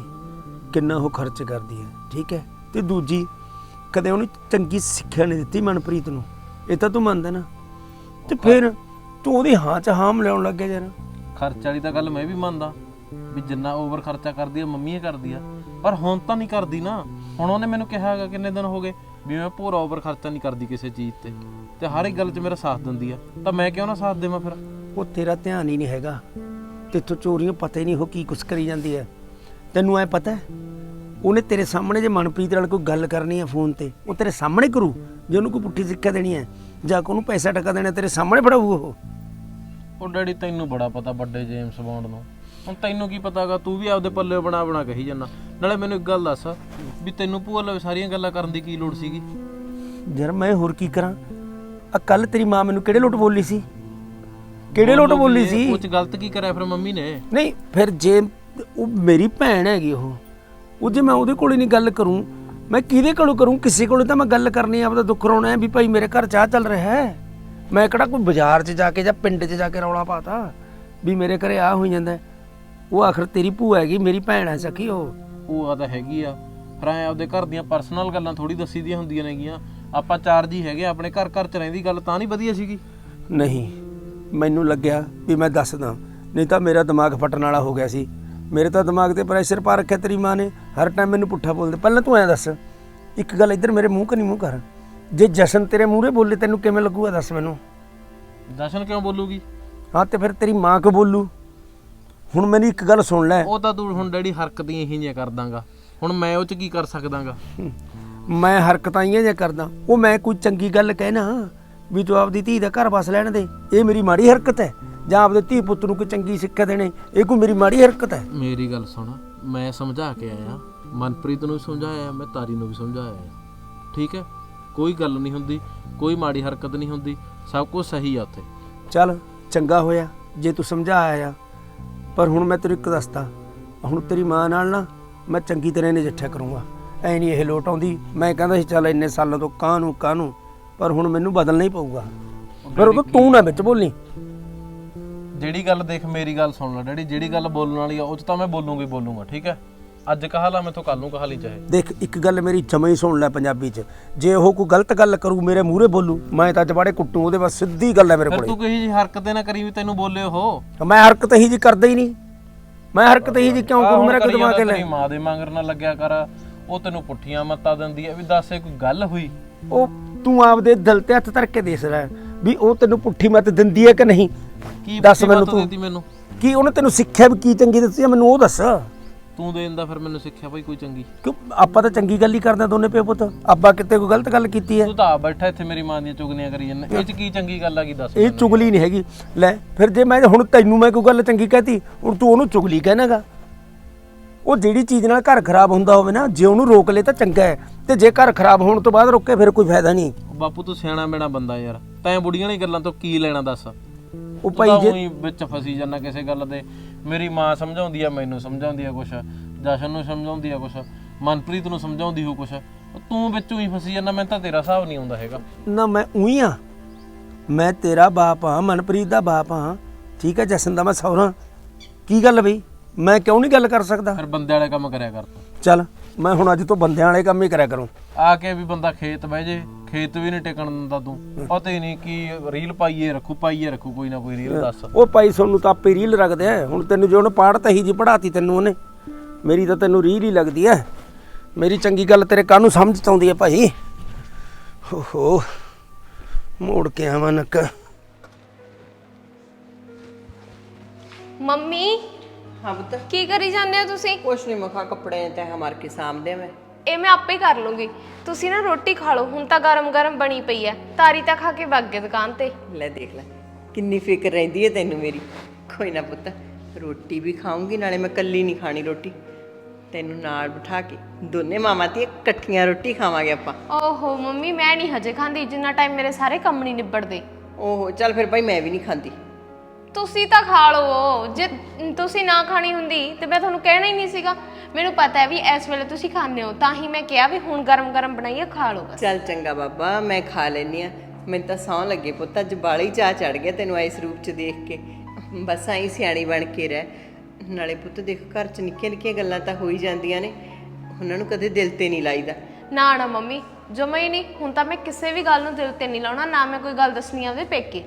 ਕਿੰਨਾ ਉਹ ਖਰਚ ਕਰਦੀ ਹੈ ਠੀਕ ਹੈ? ਤੇ ਦੂਜੀ ਕਦੇ ਉਹਨੂੰ ਚੰਗੀ ਸਿੱਖਿਆ ਨਹੀਂ ਦਿੱਤੀ ਮਨਪ੍ਰੀਤ ਨੂੰ। ਇਹ ਤਾਂ ਤੂੰ ਮੰਨਦਾ ਨਾ। ਤੇ ਫਿਰ ਤੂੰ ਉਹਦੀ ਹਾਂ ਚ ਹਾਂ ਮਿਲਾਉਣ ਲੱਗੇ ਜਰਾ। ਖਰਚ ਵਾਲੀ ਤਾਂ ਗੱਲ ਮੈਂ ਵੀ ਮੰਨਦਾ। ਵੀ ਜਿੰਨਾ ਓਵਰ ਖਰਚਾ ਕਰਦੀ ਆ ਮੰਮੀ ਹੀ ਕਰਦੀ ਆ। ਪਰ ਹੁਣ ਤਾਂ ਨਹੀਂ ਕਰਦੀ ਨਾ। ਹੁਣ ਉਹਨੇ ਮੈਨੂੰ ਕਿਹਾ ਹੈਗਾ ਕਿੰਨੇ ਦਿਨ ਹੋ ਗਏ ਵੀ ਮੈਂ ਪੂਰਾ ਓਵਰ ਖਰਚਾ ਨਹੀਂ ਕਰਦੀ ਕਿਸੇ ਚੀਜ਼ ਤੇ। ਤੇ ਹਰ ਇੱਕ ਗੱਲ 'ਚ ਮੇਰਾ ਸਾਥ ਦਿੰਦੀ ਆ। ਤਾਂ ਮੈਂ ਕਿਉਂ ਨਾ ਸਾਥ ਦੇਵਾਂ ਫਿਰ? ਉਹ ਤੇਰਾ ਧਿਆਨ ਹੀ ਨਹੀਂ ਹੈਗਾ। ਤੇਥੋਂ ਚੋਰੀਆਂ ਪਤਾ ਹੀ ਨਹੀਂ ਉਹ ਕੀ ਕੁਛ ਕਰੀ ਜਾਂਦੀ ਹੈ ਤੈਨੂੰ ਐ ਪਤਾ ਹੈ? ਉਹਨੇ ਤੇਰੇ ਸਾਹਮਣੇ ਜੇ ਮਨਪ੍ਰੀਤ ਨਾਲ ਕੋਈ ਗੱਲ ਕਰਨੀ ਹੈ ਫੋਨ ਤੇ ਉਹ ਤੇਰੇ ਸਾਹਮਣੇ ਕਰੂ ਜੇ ਉਹਨੂੰ ਕੋਈ ਪੁੱਠੀ ਸਿੱਖਿਆ ਦੇਣੀ ਹੈ ਜਾਂ ਕੋ ਉਹਨੂੰ ਪੈਸਾ ਟਕਾ ਦੇਣਾ ਤੇਰੇ ਸਾਹਮਣੇ ਫੜਾਊ ਉਹ। ਉਹ ਡੈਡੀ ਤੈਨੂੰ ਬੜਾ ਪਤਾ ਵੱਡੇ ਜੇਮਸ ਬੌਂਡ ਨੂੰ। ਹੁਣ ਤੈਨੂੰ ਕੀ ਪਤਾਗਾ ਤੂੰ ਵੀ ਆਪਦੇ ਪੱਲੇ ਬਣਾ ਬਣਾ ਕਹੀ ਜਾਂਦਾ। ਨਾਲੇ ਮੈਨੂੰ ਇੱਕ ਗੱਲ ਦੱਸ ਵੀ ਤੈਨੂੰ ਭੂਆ ਲਵੇ ਸਾਰੀਆਂ ਗੱਲਾਂ ਕਰਨ ਦੀ ਕੀ ਲੋੜ ਸੀਗੀ? ਯਾਰ ਮੈਂ ਹੋਰ ਕੀ ਕਰਾਂ? ਆ ਕੱਲ ਤੇਰੀ ਮਾਂ ਮੈਨੂੰ ਕਿਹੜੇ ਲੋਟ ਬੋਲੀ ਸੀ? ਕਿਹੜੇ ਲੋਟ ਬੋਲੀ ਸੀ? ਕੁਝ ਗਲਤ ਕੀ ਕਰਿਆ ਫਿਰ ਮੰਮੀ ਨੇ? ਨਹੀਂ ਫਿਰ ਜੇ ਉਹ ਮੇਰੀ ਭੈਣ ਹੈਗੀ ਉਹ ਉਹ ਜੇ ਮੈਂ ਉਹਦੇ ਕੋਲੇ ਨਹੀਂ ਗੱਲ ਕਰੂੰ ਮੈਂ ਕਿਹਦੇ ਕੋਲੋਂ ਕਰੂੰ? ਕਿਸੇ ਕੋਲੇ ਤਾਂ ਮੈਂ ਗੱਲ ਕਰਨੀ ਆ ਆਪਦਾ ਦੁੱਖ ਰੋਣਾ ਹੈ ਵੀ ਭਾਈ ਮੇਰੇ ਘਰ ਚਾਹ ਚੱਲ ਰਿਹਾ ਹੈ। ਮੈਂ ਕਿਹੜਾ ਕੋਈ ਬਾਜ਼ਾਰ 'ਚ ਜਾ ਕੇ ਜਾਂ ਪਿੰਡ 'ਚ ਜਾ ਕੇ ਰੌਲਾ ਪਾਤਾ ਵੀ ਮੇਰੇ ਘਰੇ ਆ ਹੋਈ ਜਾਂਦਾ। ਉਹ ਆਖਰ ਤੇਰੀ ਭੂਆ ਹੈਗੀ ਮੇਰੀ ਭੈਣ ਹੈ ਸਕੀ ਉਹ। ਭੂਆ ਤਾਂ ਹੈਗੀ ਆ। ਫਿਰ ਐਂ ਆਪਦੇ ਘਰ ਦੀਆਂ ਪਰਸਨਲ ਗੱਲਾਂ ਥੋੜੀ ਦੱਸੀ ਦੀਆਂ ਹੁੰਦੀਆਂ ਨੇਗੀਆਂ। ਆਪਾਂ ਚਾਰ ਜੀ ਹੈਗੇ ਆਪਣੇ ਘਰ ਘਰ ਚ ਰਹਿੰਦੀ ਗੱਲ ਤਾਂ ਨਹੀਂ ਵਧੀਆ ਸੀਗੀ? ਨਹੀਂ ਮੈਨੂੰ ਲੱਗਿਆ ਵੀ ਮੈਂ ਦੱਸਦਾ। ਨਹੀਂ ਤਾਂ ਮੇਰਾ ਦਿਮਾਗ ਫਟਣ ਵਾਲਾ ਹੋ ਗਿਆ ਸੀ। ਮੇਰੇ ਤਾਂ ਦਿਮਾਗ ਤੇ ਪ੍ਰੈਸ਼ਰ ਪਾ ਰੱਖਿਆ ਤੇਰੀ ਮਾਂ ਨੇ। ਹਰ ਟਾਈਮ ਮੈਨੂੰ ਪੁੱਠਾ ਬੋਲਦੇ। ਪਹਿਲਾਂ ਤੂੰ ਐਂ ਦੱਸ ਇੱਕ ਗੱਲ ਇੱਧਰ ਮੇਰੇ ਮੂੰਹ ਕਨੀ ਮੂੰਹ ਕਰ। ਜੇ ਜਸ਼ਨ ਤੇਰੇ ਮੂਹਰੇ ਬੋਲੇ ਤੈਨੂੰ ਕਿਵੇਂ ਲੱਗੂਗਾ ਦੱਸ ਮੈਨੂੰ? ਜਸ਼ਨ ਕਿਉਂ ਬੋਲੂਗੀ? ਹਾਂ ਤੇ ਫਿਰ ਤੇਰੀ ਮਾਂ ਕਿਉਂ ਬੋਲੂ? ਹੁਣ ਮੈਨੂੰ ਇੱਕ ਗੱਲ ਸੁਣ ਲੈ। ਉਹ ਤਾਂ ਤੂੰ ਹੁਣ ਡੈਡੀ ਹਰਕਤਾਂ ਹੀ ਜਿਹੀਆਂ ਕਰ ਦਾਂਗਾ। ਹੁਣ ਮੈਂ ਉਹ ਚ ਕੀ ਕਰ ਸਕਦਾਗਾ? ਮੈਂ ਹਰਕਤਾਂ ਹੀ ਜੇ ਕਰਦਾ। ਉਹ ਮੈਂ ਕੋਈ ਚੰਗੀ ਗੱਲ ਕਹਿਣਾ ਵੀ ਤੂੰ ਆਪਦੀ ਧੀ ਦਾ ਘਰ ਬਸ ਲੈਣ ਦੇ। ਇਹ ਮੇਰੀ ਮਾੜੀ ਹਰਕਤ ਹੈ। ਜਾਂ ਆਪਦੇ ਧੀ ਪੁੱਤ ਨੂੰ ਕੋਈ ਚੰਗੀ ਸਿੱਖਿਆ ਦੇਣੇ। ਇਹ ਕੋਈ ਮੇਰੀ ਮਾੜੀ ਹਰਕਤ ਹੈ। ਮੇਰੀ ਗੱਲ ਸੁਣ ਮੈਂ ਸਮਝਾ ਕੇ ਆਇਆ। ਮਨਪ੍ਰੀਤ ਨੂੰ ਵੀ ਸਮਝਾਇਆ ਮੈਂ ਤਾਰੀ ਨੂੰ ਵੀ ਸਮਝਾਇਆ। ਠੀਕ ਹੈ? ਕੋਈ ਗੱਲ ਨਹੀਂ ਹੁੰਦੀ ਕੋਈ ਮਾੜੀ ਹਰਕਤ ਨਹੀਂ ਹੁੰਦੀ। ਸਭ ਕੁਝ ਸਹੀ ਆ ਉੱਥੇ। ਚੱਲ ਚੰਗਾ ਹੋਇਆ। ਜੇ ਤੂੰ ਸਮਝਾ ਆਇਆ ਪਰ ਹੁਣ ਮੈਂ ਤੈਨੂੰ ਇੱਕ ਦੱਸਦਾ, ਹੁਣ ਤੇਰੀ ਮਾਂ ਨਾਲ ਨਾ ਮੈਂ ਚੰਗੀ ਤਰ੍ਹਾਂ ਨਜਿੱਠਿਆ ਕਰੂੰਗਾ। ਐ ਨਹੀਂ ਇਹ ਲੋਟ ਆਉਂਦੀ, ਮੈਂ ਕਹਿੰਦਾ ਸੀ, ਚੱਲ ਇੰਨੇ ਸਾਲਾਂ ਤੋਂ ਕਾਹ ਨੂੰ ਕਾਹ ਨੂੰ, ਪਰ ਹੁਣ ਮੈਨੂੰ ਬਦਲਣਾ ਹੀ ਪਊਗਾ। ਫਿਰ ਉਹ ਤੂੰ ਨਾ ਵਿੱਚ ਬੋਲੀ। ਜਿਹੜੀ ਗੱਲ ਦੇਖ, ਮੇਰੀ ਗੱਲ ਸੁਣ ਲੈ, ਡੈਡੀ, ਜਿਹੜੀ ਗੱਲ ਬੋਲਣ ਵਾਲੀ ਆ, ਉਹ ਚ ਤਾਂ ਮੈਂ ਬੋਲੂੰਗਾ ਹੀ ਬੋਲੂੰਗਾ, ਠੀਕ ਹੈ? ਅੱਜ ਕਹਾ ਲਾ ਮੈਥੋਂ ਕੱਲ ਨੂੰ ਕਹਾ ਲਈ ਚਾਹੇ। ਦੇਖ ਇੱਕ ਗੱਲ ਮੇਰੀ ਜਮਾਂ ਹੀ ਸੁਣ ਲੈ ਪੰਜਾਬੀ 'ਚ। ਜੇ ਉਹ ਕੋਈ ਗਲਤ ਗੱਲ ਕਰੂ ਮੇਰੇ ਮੂਹਰੇ ਬੋਲੂ ਮੈਂ ਤਾਂ ਜਵਾੜੇ ਕੁੱਟੂ ਉਹਦੇ ਬਸ ਸਿੱਧੀ ਗੱਲ ਹੈ ਮੇਰੇ ਫਿਰ ਕੋਲੇ। ਤੂੰ ਕਹੀ ਜੀ ਹਰਕਤ ਨਾ ਕਰੀ ਵੀ ਤੈਨੂੰ ਬੋਲੇ ਉਹ। ਮੈਂ ਹਰਕਤ ਹੀ ਜੀ ਕਰਦਾ ਹੀ ਨਹੀਂ। ਮੈਂ ਹਰਕਤ ਹੀ ਜੀ ਕਿਉਂ ਕਰੂੰ ਮੇਰਾ ਕੋਈ ਦਿਮਾਗ ਲੈ ਤੇਰੀ ਮਾਂ ਦੇ ਮੰਗਰ ਨਾ ਲੱਗਿਆ ਕਰ। ਉਹ ਤੈਨੂੰ ਪੁੱਠੀਆਂ ਮੱਤਾਂ ਦਿੰਦੀ ਹੈ ਵੀ ਦੱਸ ਇਹ ਕੋਈ ਗੱਲ ਹੋਈ? ਉਹ ਤੂੰ ਆਪਦੇ ਦਿਲ ਤੇ ਹੱਥ ਧਰ ਕੇ ਦੇਖ ਲੈ ਵੀ ਉਹ ਤੈਨੂੰ ਪੁੱਠੀ ਮੱਤ ਦਿੰਦੀ ਹੈ ਕਿ ਨਹੀਂ? ਕੀ ਦੱਸ ਪੁੱਠੀ ਮੈਨੂੰ ਮੱਤ ਤੂੰ। ਦਿੱਤੀ ਮੈਨੂੰ? ਕੀ ਉਹਨੇ ਤੈਨੂੰ ਸਿੱਖਿਆ ਵੀ ਕੀ ਚੰਗੀ ਦਿੱਤੀ ਹੈ? ਮੈਨੂੰ ਉਹ ਦੱਸ। ਤੂੰ ਦੇ ਦਿੰਦਾ ਫਿਰ ਮੈਨੂੰ ਸਿੱਖਿਆ ਭਾਈ ਕੋਈ ਚੰਗੀ। ਆਪਾਂ ਤਾਂ ਚੰਗੀ ਗੱਲ ਹੀ ਕਰਦੇ ਹਾਂ ਦੋਨੇ ਪਿਓ ਪੁੱਤ। ਆਪਾਂ ਕਿਤੇ ਕੋਈ ਗਲਤ ਗੱਲ ਕੀਤੀ ਹੈ। ਤੂੰ ਤਾਂ ਆਪ ਬੈਠਾ ਇੱਥੇ ਮੇਰੀ ਮਾਂ ਦੀਆਂ ਚੁਗਲੀਆਂ ਕਰੀ ਜਾਂਦਾ। ਇਹ ਚ ਕੀ ਚੰਗੀ ਗੱਲ ਆ ਕੀ ਦੱਸ ਇਹ ਚੁਗਲੀ ਨਹੀਂ ਹੈਗੀ। ਲੈ ਫਿਰ ਜੇ ਮੈਂ ਹੁਣ ਤੈਨੂੰ ਮੈਂ ਕੋਈ ਗੱਲ ਚੰਗੀ ਕਹਤੀ ਹੁਣ ਤੂੰ ਉਹਨੂੰ ਚੁਗਲੀ ਕਹਿਣਾਗਾ। ਉਹ ਜਿਹੜੀ ਚੀਜ਼ ਨਾਲ ਘਰ ਖਰਾਬ ਹੁੰਦਾ ਹੋਵੇ ਨਾ ਜੇ ਉਹਨੂੰ ਰੋਕ ਲੇ ਤਾਂ ਚੰਗਾ ਹੈ। ਤੇ ਜੇ ਘਰ ਖਰਾਬ ਹੋਣ ਤੋਂ ਬਾਅਦ ਰੋਕੇ ਫਿਰ ਕੋਈ ਫਾਇਦਾ ਨਹੀਂ। ਬਾਪੂ ਤੂੰ ਸਿਆਣਾ ਮੇਣਾ ਬੰਦਾ ਯਾਰ। ਤੈਂ ਬੁੜੀਆਂ ਵਾਲੀ ਗੱਲਾਂ ਤੋਂ ਕੀ ਲੈਣਾ ਦੱਸ? ਉਹ ਭਾਈ ਜੇ ਵਿੱਚ ਫਸੀ ਜਾਂਦਾ ਕਿਸੇ ਗੱਲ ਤੇ। ਮੇਰੀ ਮਾਂ ਸਮਝਾਉਂਦੀ ਆ ਮੈਨੂੰ ਸਮਝਾਉਂਦੀ ਆ ਕੁਛ ਜਸ਼ਨ ਨੂੰ ਸਮਝਾਉਂਦੀ ਆ ਕੁਛ ਮਨਪ੍ਰੀਤ ਨੂੰ ਸਮਝਾਉਂਦੀ ਹੋ ਕੁਛ ਤੂੰ ਵਿੱਚੋਂ ਹੀ ਫਸੀ ਜਾਂਦਾ ਮੈਨੂੰ ਤਾਂ ਤੇਰਾ ਹਿਸਾਬ ਨਹੀਂ ਆਉਂਦਾ ਹੈਗਾ। ਨਾ ਮੈਂ ਉਹੀ ਆ। ਮੈਂ ਤੇਰਾ ਬਾਪ ਹਾਂ ਮਨਪ੍ਰੀਤ ਦਾ ਬਾਪ ਹਾਂ ਠੀਕ ਹੈ ਜਸਨ ਦਾ ਮੈਂ ਸਹੁਰਾ। ਕੀ ਗੱਲ ਬਈ? ਮੈਂ ਕਿਉਂ ਨਹੀਂ ਗੱਲ ਕਰ ਸਕਦਾ? ਫਿਰ ਬੰਦੇ ਵਾਲੇ ਕੰਮ ਕਰਿਆ ਕਰ ਤੂੰ। ਚੱਲ ਮੈਂ ਹੁਣ ਅੱਜ ਤੋਂ ਬੰਦਿਆਂ ਵਾਲੇ ਕੰਮ ਹੀ ਕਰਿਆ ਕਰੂੰ। ਆ ਕੇ ਵੀ ਬੰਦਾ ਖੇਤ ਬਹਿ ਜੇ। ਖੇਤ ਵੀ ਨਹੀਂ ਟਿਕਣ ਦਿੰਦਾ ਤੂੰ। ਪਤਾ ਹੀ ਨਹੀਂ ਕੀ ਰੀਲ ਪਾਈਏ ਰੱਖੂ ਪਾਈਏ ਰੱਖੂ ਕੋਈ ਨਾ ਕੋਈ ਰੀਲ ਦੱਸ। ਉਹ ਭਾਈ ਤੁਹਾਨੂੰ ਤਾਂ ਆਪੇ ਰੀਲ ਰੱਖਦੇ ਆ। ਹੁਣ ਤੈਨੂੰ ਜੋ ਉਹਨੇ ਪਾੜ ਤਾਂ ਹੀ ਜੀ ਪੜਾਤੀ ਤੈਨੂੰ ਉਹਨੇ। ਮੇਰੀ ਤਾਂ ਤੈਨੂੰ ਰੀਲ ਹੀ ਲੱਗਦੀ ਐ ਮੇਰੀ ਚੰਗੀ ਗੱਲ ਤੇਰੇ ਕਾਹਨੂੰ ਸਮਝ ਚ ਆਉਂਦੀ ਐ ਭਾਈ। ਓਹੋ ਮੋੜ ਕੇ ਆਵਾਂ ਨੱਕ। ਮੰਮੀ ਹਾਂ ਪੁੱਤ। ਕੀ ਕਰੀ ਜਾਂਦੇ ਹੋ ਤੁਸੀਂ? ਕੁਛ ਨਹੀਂ ਮਖਾ ਕੱਪੜੇ ਤੇ ਮਾਰ ਕੇ ਸਾਂਭਦੇ ਮੈਂ। ਇਹ ਮੈਂ ਆਪੇ ਕਰ ਲੂੰਗੀ। ਤੁਸੀਂ ਨਾ ਰੋਟੀ ਖਾ ਲਓ ਹੁਣ ਤਾਂ ਗਰਮ-ਗਰਮ ਬਣੀ ਪਈ ਹੈ ਤਾਰੀ ਤਾਂ ਖਾ ਕੇ ਵਗ ਗਏ ਦੁਕਾਨ ਤੇ। ਲੈ ਦੇਖ ਲੈ ਕਿੰਨੀ ਫਿਕਰ ਰਹਿੰਦੀ ਹੈ ਤੈਨੂੰ ਮੇਰੀ। ਕੋਈ ਨਾ ਪੁੱਤ ਰੋਟੀ ਵੀ ਖਾਉਂਗੀ ਨਾਲੇ ਮੈਂ ਕੱਲੀ ਨਹੀਂ ਖਾਣੀ ਰੋਟੀ। ਤੈਨੂੰ ਨਾਲ ਬਿਠਾ ਕੇ ਦੋਨੇ ਮਾਵਾਂ ਤੇ ਇਕੱਠੀਆਂ ਰੋਟੀ ਖਾਵਾਂਗੇ ਆਪਾਂ। ਓਹੋ ਮੰਮੀ ਮੈਂ ਨਹੀਂ ਹਜੇ ਖਾਂਦੀ ਜਿੰਨਾ ਟਾਈਮ ਮੇਰੇ ਸਾਰੇ ਕੰਮ ਨਹੀਂ ਨਿਬੜਦੇ। ਓਹੋ ਚੱਲ ਫਿਰ ਭਾਈ ਮੈਂ ਵੀ ਨਹੀਂ ਖਾਂਦੀ। ਤੁਸੀਂ ਤਾਂ ਖਾ ਲਓ ਜੇ ਤੁਸੀਂ ਨਾ ਖਾਣੀ ਹੁੰਦੀ ਤੇ ਮੈਂ ਤੁਹਾਨੂੰ ਕਹਿਣਾ ਹੀ ਨਹੀਂ ਸੀਗਾ। ਮੈਨੂੰ ਪਤਾ ਹੈ ਵੀ ਇਸ ਵੇਲੇ ਤੁਸੀਂ ਖਾਂਦੇ ਹੋ ਤਾਂ ਹੀ ਮੈਂ ਕਿਹਾ ਵੀ ਹੁਣ ਗਰਮ-ਗਰਮ ਬਣਾਈਏ ਖਾ ਲਓ ਬਸ। ਚੱਲ ਚੰਗਾ ਬਾਬਾ ਮੈਂ ਖਾ ਲੈਨੀ ਆ ਮੈਨੂੰ ਤਾਂ ਸੌਂ ਲੱਗੇ ਪੁੱਤ ਅੱਜ ਬਾਲੀ ਚਾਹ ਚੜ ਗਿਆ ਤੈਨੂੰ ਇਸ ਰੂਪ ਚ ਦੇਖ ਕੇ। ਬਸ ਆਈ ਸਿਆਣੀ ਬਣ ਕੇ ਰਹਿ। ਨਾਲੇ ਪੁੱਤ ਦੇਖ ਘਰ ਚ ਨਿੱਕੀਆਂ ਨਿੱਕੀਆਂ ਗੱਲਾਂ ਤਾਂ ਹੋ ਹੀ ਜਾਂਦੀਆਂ ਨੇ। ਉਹਨਾਂ ਨੂੰ ਕਦੇ ਦਿਲ ਤੇ ਨਹੀਂ ਲਾਈਦਾ। ਨਾ ਨਾ ਮੰਮੀ ਜਮਾ ਹੀ ਨਹੀਂ। ਹੁਣ ਤਾਂ ਮੈਂ ਕਿਸੇ ਵੀ ਗੱਲ ਨੂੰ ਦਿਲ ਤੇ ਨਹੀਂ ਲਾਉਣਾ ਨਾ ਮੈਂ ਕੋਈ ਗੱਲ ਦੱਸਣੀ ਆਵੇ ਪੇਕੇ।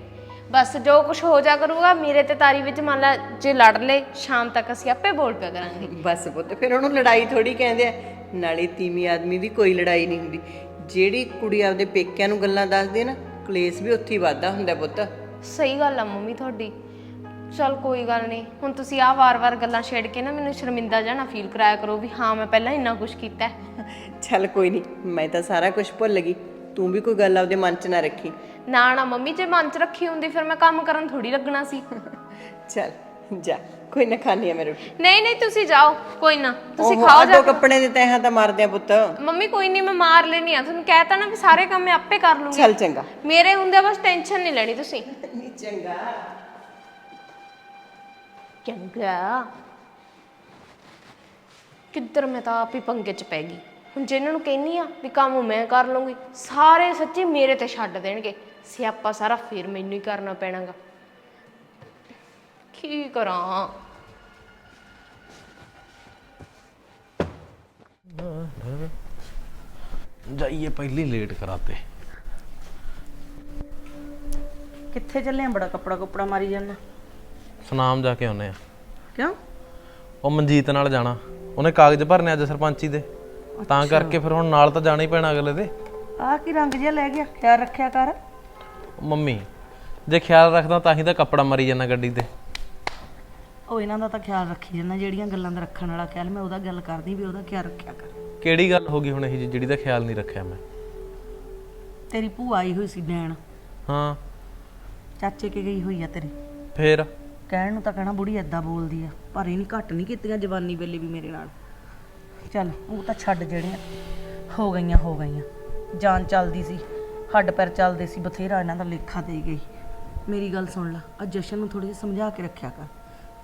ਬਸ ਜੋ ਕੁਝ ਹੋ ਜਾ ਕਰੂਗਾ ਮੇਰੇ ਤੇ ਤਾਰੀ ਵਿੱਚ ਮੰਨ ਲਾ ਜੇ ਲੜ ਲੈ ਸ਼ਾਮ ਤੱਕ ਅਸੀਂ ਆਪੇ ਬੋਲ ਪਿਆ ਕਰਾਂਗੇ। ਬਸ ਪੁੱਤ ਫਿਰ ਉਹਨੂੰ ਲੜਾਈ ਥੋੜੀ ਕਹਿੰਦੇ ਆ। ਨਾਲੇ ਤੀਵੀਂ ਆਦਮੀ ਦੀ ਕੋਈ ਲੜਾਈ ਨਹੀਂ ਹੁੰਦੀ। ਜਿਹੜੀ ਕੁੜੀ ਆਪਦੇ ਪੇਕਿਆਂ ਨੂੰ ਗੱਲਾਂ ਦੱਸਦੀ ਹੈ ਨਾ ਕਲੇਸ਼ ਵੀ ਉੱਥੇ ਹੀ ਹੁੰਦਾ ਪੁੱਤ। ਸਹੀ ਗੱਲ ਆ ਮੰਮੀ ਤੁਹਾਡੀ। ਚਲ ਕੋਈ ਗੱਲ ਨਹੀਂ ਹੁਣ ਤੁਸੀਂ ਆਹ ਵਾਰ-ਵਾਰ ਗੱਲਾਂ ਛੇੜ ਕੇ ਨਾ ਮੈਨੂੰ ਸ਼ਰਮਿੰਦਾ ਜਾਣਾ ਫੀਲ ਕਰਾਇਆ ਕਰੋ ਵੀ ਹਾਂ ਮੈਂ ਪਹਿਲਾਂ ਇੰਨਾ ਕੁਝ ਕੀਤਾ ਹੈ। ਚੱਲ ਕੋਈ ਨਹੀਂ ਮੈਂ ਤਾਂ ਸਾਰਾ ਕੁਝ ਭੁੱਲ ਗਈ। ਤੂੰ ਵੀ ਕੋਈ ਗੱਲ ਆਪਦੇ ਮਨ 'ਚ ਨਾ ਰੱਖੀ। ਨਾ ਨਾ ਮੰਮੀ ਜੇ ਮਨ 'ਚ ਰੱਖੀ ਹੁੰਦੀ ਫਿਰ ਮੈਂ ਕੰਮ ਕਰਨ ਥੋੜੀ ਲੱਗਣਾ ਸੀ। ਚੱਲ ਜਾ ਕੋਈ ਨਾ ਖਾਣੀ ਆ ਮੇਰੇ ਨਹੀਂ ਨਹੀਂ ਤੁਸੀਂ ਜਾਓ ਕੋਈ ਨਾ। ਤੁਸੀਂ ਖਾਓ ਜਾ ਦੋ ਕੱਪੜੇ ਦੇ ਤਹਾਂ ਤਾਂ ਮਾਰਦੇ ਆ ਪੁੱਤ। ਮੰਮੀ ਕੋਈ ਨਹੀਂ ਮੈਂ ਮਾਰ ਲੈਣੀ ਆ। ਤੁਹਾਨੂੰ ਕਹਿਤਾ ਨਾ ਵੀ ਸਾਰੇ ਕੰਮ ਮੈਂ ਆਪੇ ਕਰ ਲੂੰਗੀ। ਚੱਲ ਚੰਗਾ। ਮੇਰੇ ਹੁੰਦੇ ਬਸ ਟੈਨਸ਼ਨ ਨਹੀਂ ਲੈਣੀ ਤੁਸੀਂ। ਨਹੀਂ ਚੰਗਾ। ਚੰਗਾ। ਕਿੱਧਰ ਮੈਂ ਤਾਂ ਆਪ ਹੀ ਪੰਗੇ 'ਚ ਪੈ ਗਈ। ਹੁਣ ਜੇ ਇਹਨਾਂ ਨੂੰ ਕਹਿੰਨੀ ਆ ਵੀ ਕੰਮ ਮੈਂ ਕਰ ਲਵਾਂਗੀ ਸਾਰੇ ਸੱਚੀ ਮੇਰੇ ਤੇ ਛੱਡ ਦੇਣਗੇ। ਸਿਆਪਾ ਸਾਰਾ ਫੇਰ ਮੈਨੂੰ ਹੀ ਕਰਨਾ ਪੈਣਾਗਾ। ਕੀ ਕਰਾਂ? ਜਾਈਏ ਪਹਿਲੀ ਲੇਟ ਕਰਾਤੇ। ਕਿੱਥੇ ਚੱਲੇ ਆ? ਬੜਾ ਕੱਪੜਾ ਕੁਪੜਾ ਮਾਰੀ ਜਾਂਦਾ। ਸੁਨਾਮ ਜਾ ਕੇ ਆਉਨੇ ਆ। ਕਿਉਂ? ਉਹ ਮਨਜੀਤ ਨਾਲ ਜਾਣਾ। ਉਹਨੇ ਕਾਗਜ਼ ਭਰਨੇ ਅੱਜ ਸਰਪੰਚੀ ਦੇ। ਤਾਂ ਕਰਕੇ ਫਿਰ ਹੁਣ ਨਾਲ ਤਾਂ ਜਾਣਾ ਹੀ ਪੈਣਾ ਅਗਲੇ ਦੇ। ਆਹ ਕੀ ਰੰਗ ਜਿਹਾ ਲੈ ਗਿਆ? ਖਿਆਲ ਰੱਖਿਆ ਕਰ। ਮੰਮੀ ਜੇ ਖਿਆਲ ਰੱਖਦਾ ਤਾਂ ਹੀ ਤਾਂ ਕੱਪੜਾ ਮਰੀ ਜਾਂਦਾ ਗੱਡੀ ਤੇ। ਉਹ ਇਹਨਾਂ ਦਾ ਤਾਂ ਖਿਆਲ ਰੱਖੀ ਜਾਂਦਾ ਜਿਹੜੀਆਂ ਗੱਲਾਂ ਦਾ ਰੱਖਣ ਵਾਲਾ ਖਿਆਲ ਮੈਂ ਉਹਦਾ ਗੱਲ ਕਰਦੀ ਵੀ ਉਹਦਾ ਖਿਆਲ ਰੱਖਿਆ ਕਰ। ਕਿਹੜੀ ਗੱਲ ਹੋ ਗਈ ਹੁਣ ਇਹ ਜਿਹੜੀ ਦਾ ਖਿਆਲ ਨਹੀਂ ਰੱਖਿਆ ਮੈਂ? ਤੇਰੀ ਭੂਆ ਆਈ ਹੋਈ ਸੀ ਡੈਣ ਹਾਂ। ਚਾਚੇ ਕੇ ਗਈ ਹੋਈ ਆ ਤੇਰੀ। ਫੇਰ? ਕਹਿਣ ਨੂੰ ਤਾਂ ਕਹਿਣਾ ਬੁੜੀ ਐਦਾਂ ਬੋਲਦੀ ਆ ਪਰ ਇਹਨੇ ਘੱਟ ਨਹੀਂ ਕੀਤੀਆਂ ਜਵਾਨੀ ਵੇਲੇ ਵੀ ਮੇਰੇ ਨਾਲ। ਚੱਲ ਉਹ ਤਾਂ ਛੱਡ ਜਿਹੜੀਆਂ ਹੋ ਗਈਆਂ ਹੋ ਗਈਆਂ। ਜਾਨ ਚੱਲਦੀ ਸੀ ਹੱਡ ਪੈਰ ਚੱਲਦੇ ਸੀ ਬਥੇਰਾ ਇਹਨਾਂ ਦਾ ਲੇਖਾ ਦੇ ਗਈ ਮੇਰੀ ਗੱਲ ਸੁਣ ਲੈ ਆ ਜਸ਼ਨ ਨੂੰ ਥੋੜੀ ਜਿਹੀ ਸਮਝਾ ਕੇ ਰੱਖਿਆ ਕਰ।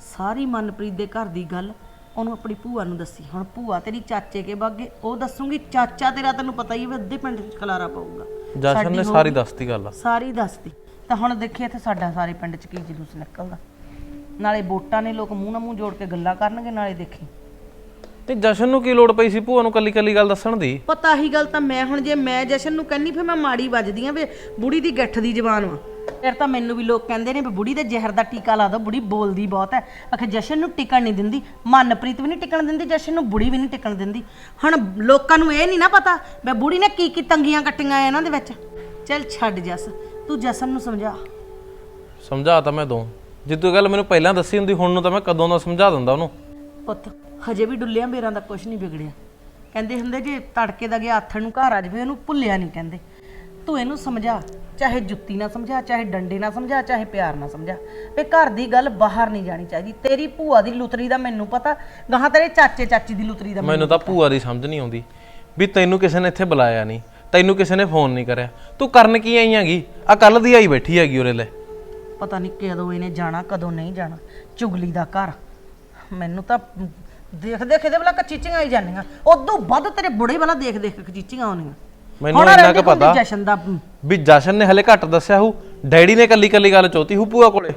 ਸਾਰੀ ਮਨਪ੍ਰੀਤ ਦੇ ਘਰ ਦੀ ਗੱਲ ਉਹਨੂੰ ਆਪਣੀ ਭੂਆ ਨੂੰ ਦੱਸੀ। ਹੁਣ ਭੂਆ ਤੇਰੀ ਚਾਚੇ ਕੇ ਬਾਗੇ ਉਹ ਦੱਸੂਗੀ ਚਾਚਾ ਤੇਰਾ ਤੈਨੂੰ ਪਤਾ ਹੀ ਹੈ ਵੀ ਅੱਧੇ ਪਿੰਡ ਚ ਖਲਾਰਾ ਪਾਊਗਾ। ਜਸ਼ਨ ਸਾਡੀ ਨੇ ਸਾਰੀ ਗਈ। ਦੱਸਤੀ ਗੱਲ। ਸਾਰੀ ਦੱਸਦੀ ਤਾਂ ਹੁਣ ਦੇਖੀ ਇੱਥੇ ਸਾਡਾ ਸਾਰੇ ਪਿੰਡ 'ਚ ਕੀ ਜਲੂਸ ਨਿਕਲਦਾ। ਨਾਲੇ ਵੋਟਾਂ ਨੇ ਲੋਕ ਮੂੰਹ ਨਾਲ ਮੂੰਹ ਜੋੜ ਕੇ ਗੱਲਾਂ ਕਰਨਗੇ ਨਾਲੇ ਦੇਖੀ। ਤੇ ਜਸ਼ਨ ਨੂੰ ਕੀ ਲੋੜ ਪਈ ਸੀ ਭੂਆ ਨੂੰ ਕੱਲੀ ਕੱਲੀ ਗੱਲ ਦੱਸਣ ਦੀ? ਪਤਾ ਹੀ ਗੱਲ ਤਾਂ ਮੈਂ ਹੁਣ ਜੇ ਮੈਂ ਜਸ਼ਨ ਨੂੰ ਕਹਿੰਨੀ ਫਿਰ ਮੈਂ ਮਾੜੀ ਵੱਜਦੀ ਆ ਵੇ ਬੁੜੀ ਦੀ ਗੱਠ ਦੀ ਜ਼ਬਾਨ ਵਾ। ਫਿਰ ਤਾਂ ਮੈਨੂੰ ਵੀ ਲੋਕ ਕਹਿੰਦੇ ਨੇ ਵੀ ਬੁੜੀ ਦੇ ਜ਼ਹਿਰ ਦਾ ਟੀਕਾ ਲਾ ਦੋ ਬੁੜੀ ਬੋਲਦੀ ਬਹੁਤ ਹੈ। ਆਖੇ ਜਸ਼ਨ ਨੂੰ ਟਿਕਣ ਨਹੀਂ ਦਿੰਦੀ ਮਨਪ੍ਰੀਤ ਵੀ ਨਹੀਂ ਟਿਕਣ ਦਿੰਦੀ ਜਸ਼ਨ ਨੂੰ ਬੁੜੀ ਵੀ ਨਹੀਂ ਟਿਕਣ ਦਿੰਦੀ। ਹੁਣ ਲੋਕਾਂ ਨੂੰ ਇਹ ਨਹੀਂ ਨਾ ਪਤਾ ਵੀ ਬੁੜੀ ਨੇ ਕੀ ਕੀ ਤੰਗੀਆਂ ਕੱਟੀਆਂ ਇਹਨਾਂ ਦੇ ਵਿੱਚ। ਚੱਲ ਛੱਡ ਜਸ ਤੂੰ ਜਸ਼ਨ ਨੂੰ ਸਮਝਾ। ਸਮਝਾ ਤਾਂ ਮੈਂ ਦੋ। ਜੇ ਤੂੰ ਇਹ ਗੱਲ ਮੈਨੂੰ ਪਹਿਲਾਂ ਦੱਸੀ ਹੁੰਦੀ ਹੁਣ ਨੂੰ ਤਾਂ ਮੈਂ ਕਦੋਂ ਦਾ ਸਮਝਾ ਦਿੰਦਾ ਉਹਨੂੰ? ਪੁੱਤ ਹਜੇ ਵੀ ਡੁੱਲਿਆਂ ਬੇਰਾਂ ਦਾ ਕੁਝ ਨਹੀਂ ਵਿਗੜਿਆ। ਕਹਿੰਦੇ ਹੁੰਦੇ ਜੇ ਤੜਕੇ ਦਾ ਗਿਆ ਆਥਣ ਨੂੰ ਘਰ ਆ ਜਾਵੇ ਉਹਨੂੰ ਭੁੱਲਿਆ ਨਹੀਂ ਕਹਿੰਦੇ। ਤੂੰ ਇਹਨੂੰ ਸਮਝਾ ਚਾਹੇ ਜੁੱਤੀ ਨਾਲ ਸਮਝਾ ਚਾਹੇ ਡੰਡੇ ਨਾਲ ਸਮਝਾ ਚਾਹੇ ਪਿਆਰ ਨਾਲ ਸਮਝਾ। ਵੀ ਘਰ ਦੀ ਗੱਲ ਬਾਹਰ ਨਹੀਂ ਜਾਣੀ ਚਾਹੀਦੀ। ਤੇਰੀ ਭੂਆ ਦੀ ਲੁਤਰੀ ਦਾ ਮੈਨੂੰ ਪਤਾ ਗਾਹਾਂ ਤੇਰੇ ਚਾਚੇ ਚਾਚੀ ਦੀ ਲੁਤਰੀ ਦਾ ਮੈਨੂੰ ਤਾਂ ਭੂਆ ਦੀ ਸਮਝ ਨਹੀਂ ਆਉਂਦੀ ਵੀ ਤੈਨੂੰ ਕਿਸੇ ਨੇ ਇੱਥੇ ਬੁਲਾਇਆ ਨਹੀਂ ਤੈਨੂੰ ਕਿਸੇ ਨੇ ਫੋਨ ਨਹੀਂ ਕਰਿਆ। ਤੂੰ ਕਰਨ ਕੀ ਆਈ ਹੈਗੀ? ਆ ਕੱਲ ਦੀ ਆਈ ਬੈਠੀ ਹੈਗੀ ਉਰੇ ਲੈ। ਪਤਾ ਨਹੀਂ ਕਦੋਂ ਇਹਨੇ ਜਾਣਾ ਕਦੋਂ ਨਹੀਂ ਜਾਣਾ। ਚੁਗਲੀ ਦਾ ਘਰ। ਮੈਨੂੰ ਤਾਂ ਦੇਖ ਦੇਖ ਇਹਦੇ ਵਾਲਾ ਕਚੀਚੀਆਂ ਆਈ ਜਾਂਦੀਆਂ। ਉਦੋਂ ਵੱਧ ਤੇਰੇ ਬੁੜੇ ਵਾਲਾ ਦੇਖ ਦੇਖ ਕਚੀਚੀਆਂ ਆਉਣੀਆਂ। ਮੈਨੂੰ ਹੁਣ ਇੰਨਾ ਰਹਿੰਦੀ ਪਤਾ ਜਸ਼ਨ ਦਾ ਵੀ ਜਸ਼ਨ ਨੇ ਹਲੇ ਘੱਟ ਦੱਸਿਆ ਹੂ। ਡੈਡੀ ਨੇ ਕੱਲੀ ਕੱਲੀ ਗੱਲ ਚੋਤੀ ਹੂ ਭੂਆ ਕੋਲੇ।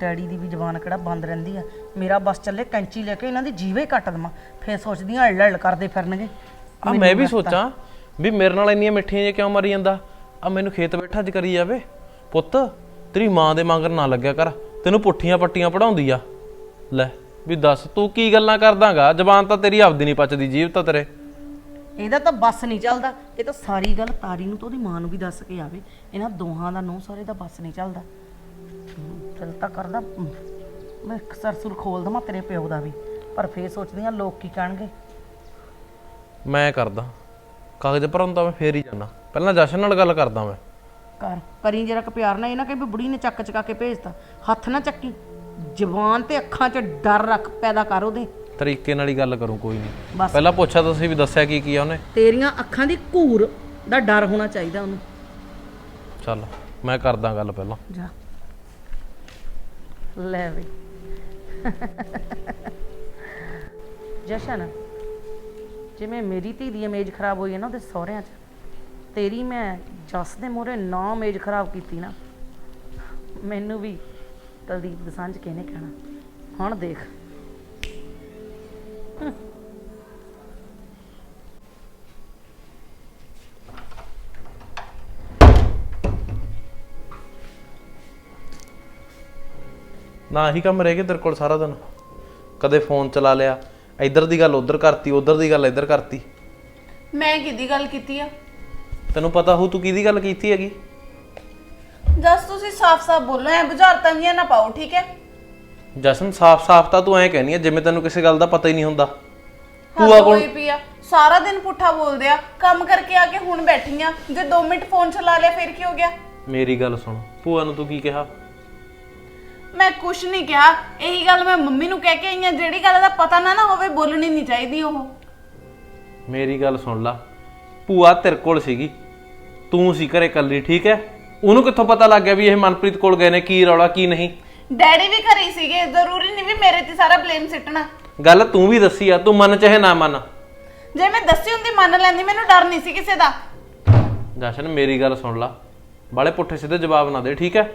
ਡੈਡੀ ਦੀ ਵੀ ਜ਼ਬਾਨ ਕਿਹੜਾ ਬੰਦ ਰਹਿੰਦੀ ਆ। ਮੇਰਾ ਬਸ ਚੱਲੇ ਕੈਂਚੀ ਲੈ ਕੇ ਇਹਨਾਂ ਦੀ ਜੀਵੇ ਹੀ ਕੱਟ ਦਵਾਂ। ਫੇਰ ਸੋਚਦੀਆਂ ਅੜ ਅੜ ਕਰਦੇ ਫਿਰਨਗੇ। ਆ ਮੈਂ ਵੀ ਸੋਚਾਂ ਵੀ ਮੇਰੇ ਨਾਲ ਇੰਨੀਆਂ ਮਿੱਠੀਆਂ ਜਿਹੀਆਂ ਕਿਉਂ ਮਰੀ ਜਾਂਦਾ? ਆ ਮੈਨੂੰ ਖੇਤ ਬੈਠਾ ਅੱਜ ਕਰੀ ਜਾਵੇ। ਪੁੱਤ ਤੇਰੀ ਮਾਂ ਦੇ ਮੰਗਰ ਨਾ ਲੱਗਿਆ ਕਰ। ਤੈਨੂੰ ਪੁੱਠੀਆਂ ਪੱਟੀਆਂ ਪੜਾਉਂਦੀ ਆ। ਲੈ। ਵੀ ਦੱਸ ਤੂੰ ਕੀ ਗੱਲਾਂ ਕਰਦਾਗਾ? ਜ਼ਬਾਨ ਤਾਂ ਤੇਰੀ ਆਪਦੀ ਨਹੀਂ ਪਚਦੀ ਜੀਭ ਤਾਂ ਤੇਰੇ। ਇਹਦਾ ਤਾਂ ਬੱਸ ਨਹੀਂ ਚੱਲਦਾ। ਇਹ ਤਾਂ ਸਾਰੀ ਗੱਲ ਤਾਰੀ ਨੂੰ ਤੇ ਉਹਦੀ ਮਾਂ ਨੂੰ ਵੀ ਦੱਸ ਕੇ ਆਵੇ। ਇਹਨਾਂ ਦੋਹਾਂ ਦਾ ਨੌ ਸਾਰੇ ਦਾ ਬੱਸ ਨਹੀਂ ਚੱਲਦਾ। ਚਲ ਤਾਂ ਕਰਦਾ। ਮੈਂ ਸਰਸੁਰ ਖੋਲ ਦਵਾਂ ਤੇਰੇ ਪਿਓ ਦਾ ਵੀ। ਪਰ ਫੇਰ ਸੋਚਦੀ ਆ ਲੋਕ ਕੀ ਕਹਿਣਗੇ। ਮੈਂ ਕਰਦਾ। ਕਾਗਜ਼ ਭਰਨ ਤਾਂ ਮੈਂ ਫੇਰ ਹੀ ਜਾਣਾ ਪਹਿਲਾਂ ਜਸ਼ਨ ਨਾਲ ਗੱਲ ਕਰਦਾ ਮੈਂ। ਕਰ। ਕਰੀ ਜਰਾ ਕ ਪਿਆਰ ਨਾਲ। ਇਹ ਨਾ ਕਿ ਵੀ ਬੁੜੀ ਨੇ ਚੱਕ ਚਕਾ ਕੇ ਭੇਜਤਾ। ਹੱਥ ਨਾ ਚੱਕੀ। ਜ਼ਬਾਨ ਤੇ ਅੱਖਾਂ 'ਚ ਡਰ ਰੱਖ ਪੈਦਾ ਕਰ ਉਹਦੇ। ਤਰੀਕੇ ਨਾਲ ਹੀ ਗੱਲ ਕਰੂੰ ਕੋਈ ਨਹੀਂ। ਬਸ। ਪਹਿਲਾਂ ਪੁੱਛਿਆ ਤੁਸੀਂ ਵੀ ਦੱਸਿਆ ਕੀ ਕੀ ਆ ਉਹਨੇ। ਤੇਰੀਆਂ ਅੱਖਾਂ ਦੀ ਘੂਰ ਦਾ ਡਰ ਹੋਣਾ ਚਾਹੀਦਾ ਉਹਨੂੰ। ਚੱਲ ਮੈਂ ਕਰਦਾ ਗੱਲ ਪਹਿਲਾਂ। ਜਾ। ਲੈ ਵੀ। ਜਸ਼ਨ ਜਿਵੇਂ ਮੇਰੀ ਧੀ ਦੀ ਇਮੇਜ ਖਰਾਬ ਹੋਈ ਹੈ ਨਾ ਉਹਦੇ ਸਹੁਰਿਆਂ 'ਚ ਤੇਰੀ ਮੈਂ ਜਸ ਦੇ ਮੂਹਰੇ ਨਾ ਇਮੇਜ ਖਰਾਬ ਕੀਤੀ ਨਾ ਮੈਨੂੰ ਵੀ ਕੁਲਦੀਪ ਦਸਾਂਝ ਕਿਹਨੇ ਕਹਿਣਾ? ਹੁਣ ਦੇਖ। ਨਾ ਹੀ ਕੰਮ ਰਹਿ ਗਿਆ ਤੇਰੇ ਕੋਲ ਸਾਰਾ ਦਿਨ। ਕਦੇ ਫੋਨ ਚਲਾ ਲਿਆ ਇੱਧਰ ਦੀ ਗੱਲ ਉੱਧਰ ਕਰਤੀ ਉੱਧਰ ਦੀ ਗੱਲ ਇੱਧਰ ਕਰਤੀ। ਮੈਂ ਕਿਹਦੀ ਗੱਲ ਕੀਤੀ ਆ? ਤੈਨੂੰ ਪਤਾ ਹੋ ਤੂੰ ਕਿਹਦੀ ਗੱਲ ਕੀਤੀ ਹੈਗੀ? ਜਸ ਤੁਸੀਂ ਸਾਫ਼-ਸਾਫ਼ ਬੋਲੋ ਐ ਬੁਝਾਰਤਾਂ ਜੀਆਂ ਨਾ ਪਾਓ ਠੀਕ ਹੈ? ਜਸ਼ਨ ਸਾਫ਼-ਸਾਫ਼ ਤਾਂ ਤੂੰ ਐਂ ਕਹਿਨੀ ਆ ਜਿਵੇਂ ਤੈਨੂੰ ਕਿਸੇ ਗੱਲ ਦਾ ਪਤਾ ਹੀ ਨਹੀਂ ਹੁੰਦਾ। ਭੂਆ ਕੋਲ ਹੋਈ ਪਈ ਆ ਸਾਰਾ ਦਿਨ ਪੁੱਠਾ ਬੋਲਦੇ ਆ ਕੰਮ ਕਰਕੇ ਆ ਕੇ ਹੁਣ ਬੈਠੀ ਆ ਜੇ 2 ਮਿੰਟ ਫੋਨ ਚਲਾ ਲਿਆ ਫਿਰ ਕੀ ਹੋ ਗਿਆ? ਮੇਰੀ ਗੱਲ ਸੁਣ ਭੂਆ ਨੂੰ ਤੂੰ ਕੀ ਕਿਹਾ? ਮੈਂ ਕੁਛ ਨਹੀਂ ਕਿਹਾ ਇਹੀ ਗੱਲ ਮੈਂ ਮੰਮੀ ਨੂੰ ਕਹਿ ਕੇ ਆਈ ਆ ਜਿਹੜੀ ਗੱਲ ਦਾ ਪਤਾ ਨਾ ਨਾ ਹੋਵੇ ਬੋਲਣੀ ਨਹੀਂ ਚਾਹੀਦੀ ਉਹ। ਮੇਰੀ ਗੱਲ ਸੁਣ ਲਾ ਭੂਆ ਤੇਰੇ ਕੋਲ ਸੀਗੀ ਤੂੰ ਸੀ ਘਰੇ ਇਕੱਲੀ ਠੀਕ ਹੈ? ਉਹਨੂੰ ਕਿੱਥੋਂ ਪਤਾ ਲੱਗ ਗਿਆ ਵੀ ਇਹ ਮਨਪ੍ਰੀਤ ਕੋਲ ਗਏ ਨੇ ਕੀ ਰੌਲਾ ਕੀ ਨਹੀਂ? ਡੈਡੀ ਵੀ ਘਰੇ ਹੀ ਸੀਗੇ ਜ਼ਰੂਰੀ ਨਹੀਂ ਵੀ ਮੇਰੇ ਤੇ ਸਾਰਾ ਬਲੇਮ ਸਿੱਟਣਾ। ਗੱਲ ਤੂੰ ਵੀ ਦੱਸੀ ਆ ਤੂੰ ਮੰਨ ਚਾਹੇ ਨਾ ਮੰਨ। ਜੇ ਮੈਂ ਦੱਸੀ ਹੁੰਦੀ ਮੰਨ ਲੈਂਦੀ ਮੈਨੂੰ ਡਰ ਨਹੀਂ ਸੀ ਕਿਸੇ ਦਾ। ਜਸ਼ਨ ਮੇਰੀ ਗੱਲ ਸੁਣ ਲਾ। ਬਾਲੇ ਪੁੱਠੇ ਸਿੱਧੇ ਜਵਾਬ ਨਾ ਦੇ ਠੀਕ ਹੈ?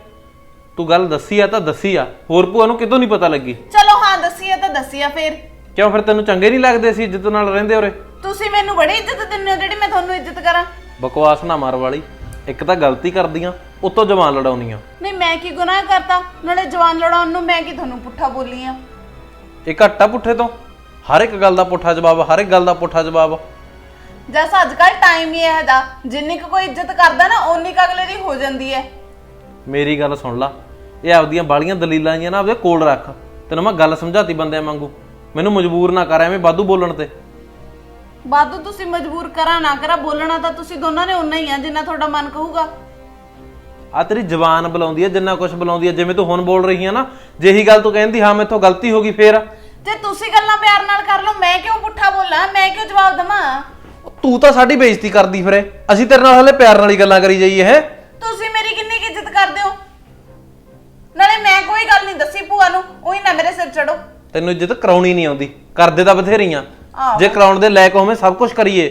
ਤੂੰ ਗੱਲ ਦੱਸੀ ਆ ਤਾਂ ਦੱਸੀ ਆ ਹੋਰ ਭੂਆ ਨੂੰ ਕਿਤੋਂ ਨਹੀਂ ਪਤਾ ਲੱਗੀ? ਚਲੋ ਹਾਂ ਦੱਸੀ ਆ ਤਾਂ ਦੱਸੀ ਆ ਫਿਰ। ਕਿਉਂ ਫਿਰ ਤੈਨੂੰ ਚੰਗੇ ਨਹੀਂ ਲੱਗਦੇ ਸੀ ਇੱਜ਼ਤ ਨਾਲ ਰਹਿੰਦੇ ਉਰੇ? ਤੁਸੀਂ ਮੈਨੂੰ ਬੜੀ ਇੱਜ਼ਤ ਦਿੰਦੇ ਹੋ ਜਿਹੜੀ ਮੈਂ ਤੁਹਾਨੂੰ ਇੱਜ਼ਤ ਕਰਾਂ। ਬਕਵਾਸ ਨਾ ਮਾਰ ਵਾਲੀ। ਇੱਕ ਤਾਂ ਗਲਤੀ ਕਰਦੀਆਂ ਉਤੋਂ ਜਵਾਨ ਲੜਾਉਣੀਆਂ ਨਹੀਂ ਮੈਂ ਕੀ ਗੁਨਾਹ ਕਰਤਾ? ਨਾਲੇ ਜਵਾਨ ਲੜਾਉਣ ਨੂੰ ਮੈਂ ਕੀ ਤੁਹਾਨੂੰ ਪੁੱਠਾ ਬੋਲੀ ਆ? ਇਹ ਘੱਟਾ ਪੁੱਠੇ ਤੋਂ। ਹਰ ਇੱਕ ਗੱਲ ਦਾ ਪੁੱਠਾ ਜਵਾਬ ਹਰ ਇੱਕ ਗੱਲ ਦਾ ਪੁੱਠਾ ਜਵਾਬ ਜਸ ਅੱਜ ਕੱਲ ਟਾਈਮ ਹੀ ਇਹ ਦਾ ਜਿੰਨੀ ਕੁ ਕੋਈ ਇੱਜ਼ਤ ਕਰਦਾ ਨਾ ਓਨੀ ਕੁ ਅਗਲੇ ਦੀ ਹੋ ਜਾਂਦੀ ਹੈ ਮੇਰੀ ਗੱਲ ਸੁਣ ਲਾ। ਇਹ ਆਪਦੀਆਂ ਬਾਲੀਆਂ ਦਲੀਲਾਂ ਜੀਆਂ ਨਾ ਆਪਦੇ ਕੋਲ ਰੱਖ। ਤੈਨੂੰ ਮੈਂ ਗੱਲ ਸਮਝਾਤੀ ਬੰਦਿਆਂ ਵਾਂਗੂ। ਮੈਨੂੰ ਮਜਬੂਰ ਨਾ ਕਰ ਐਵੇਂ ਵਾਧੂ ਬੋਲਣ ਤੇ। ਬਾਦੂ ਤੁਸੀਂ ਮਜਬੂਰ ਕਰਾਂ ਨਾ ਕਰਾਂ ਬੋਲਣਾ ਤਾਂ ਤੁਸੀਂ ਦੋਨਾਂ ਨੇ ਓਨਾ ਹੀ ਆ ਜਿੰਨਾ ਤੁਹਾਡਾ ਮਨ ਕਹੂਗਾ। ਆ ਤੇਰੀ ਜ਼ਬਾਨ ਬੁਲਾਉਂਦੀ ਹੈ ਜਿੰਨਾ ਕੁਝ ਬੁਲਾਉਂਦੀ ਹੈ ਜਿਵੇਂ ਤੂੰ ਹੁਣ ਬੋਲ ਰਹੀ ਹੈ ਨਾ ਜੇ ਇਹੀ ਗੱਲ ਤੂੰ ਕਹਿੰਦੀ ਹਾਂ ਮੇਥੋਂ ਗਲਤੀ ਹੋ ਗਈ ਫੇਰ। ਜੇ ਤੁਸੀਂ ਗੱਲਾਂ ਪਿਆਰ ਨਾਲ ਕਰ ਲਓ ਮੈਂ ਕਿਉਂ ਪੁੱਠਾ ਬੋਲਾਂ ਮੈਂ ਕਿਉਂ ਜਵਾਬ ਦਵਾਂ? ਤੂੰ ਤਾਂ ਸਾਡੀ ਬੇਇੱਜ਼ਤੀ ਕਰਦੀ ਫਿਰੇ। ਅਸੀਂ ਤੇਰੇ ਨਾਲ ਹਲੇ ਪਿਆਰ ਨਾਲ ਹੀ ਗੱਲਾਂ ਕਰੀ ਜਾਈਏ ਹੈ? ਤੁਸੀਂ ਮੇਰੀ ਕਿੰਨੀ ਕੁ ਇੱਜ਼ਤ ਕਰਦੇ ਹੋ? ਨਾਲੇ ਮੈਂ ਕੋਈ ਗੱਲ ਨਹੀਂ ਦੱਸੀ ਭੂਆ ਨੂੰ ਉਹੀ ਨਾ ਮੇਰੇ ਸਿਰ ਚੜੋ। ਤੈਨੂੰ ਇੱਜ਼ਤ ਕਰਾਉਣੀ ਨਹੀਂ ਆਉਂਦੀ। ਕਰਦੇ ਤਾਂ ਬਥੇਰੀਆਂ। ਆਹੋ। ਜੇ ਕਰਾਉਣ ਦੇ ਲਾਇਕ ਹੋਵੇਂ ਸਭ ਕੁਝ ਕਰੀਏ।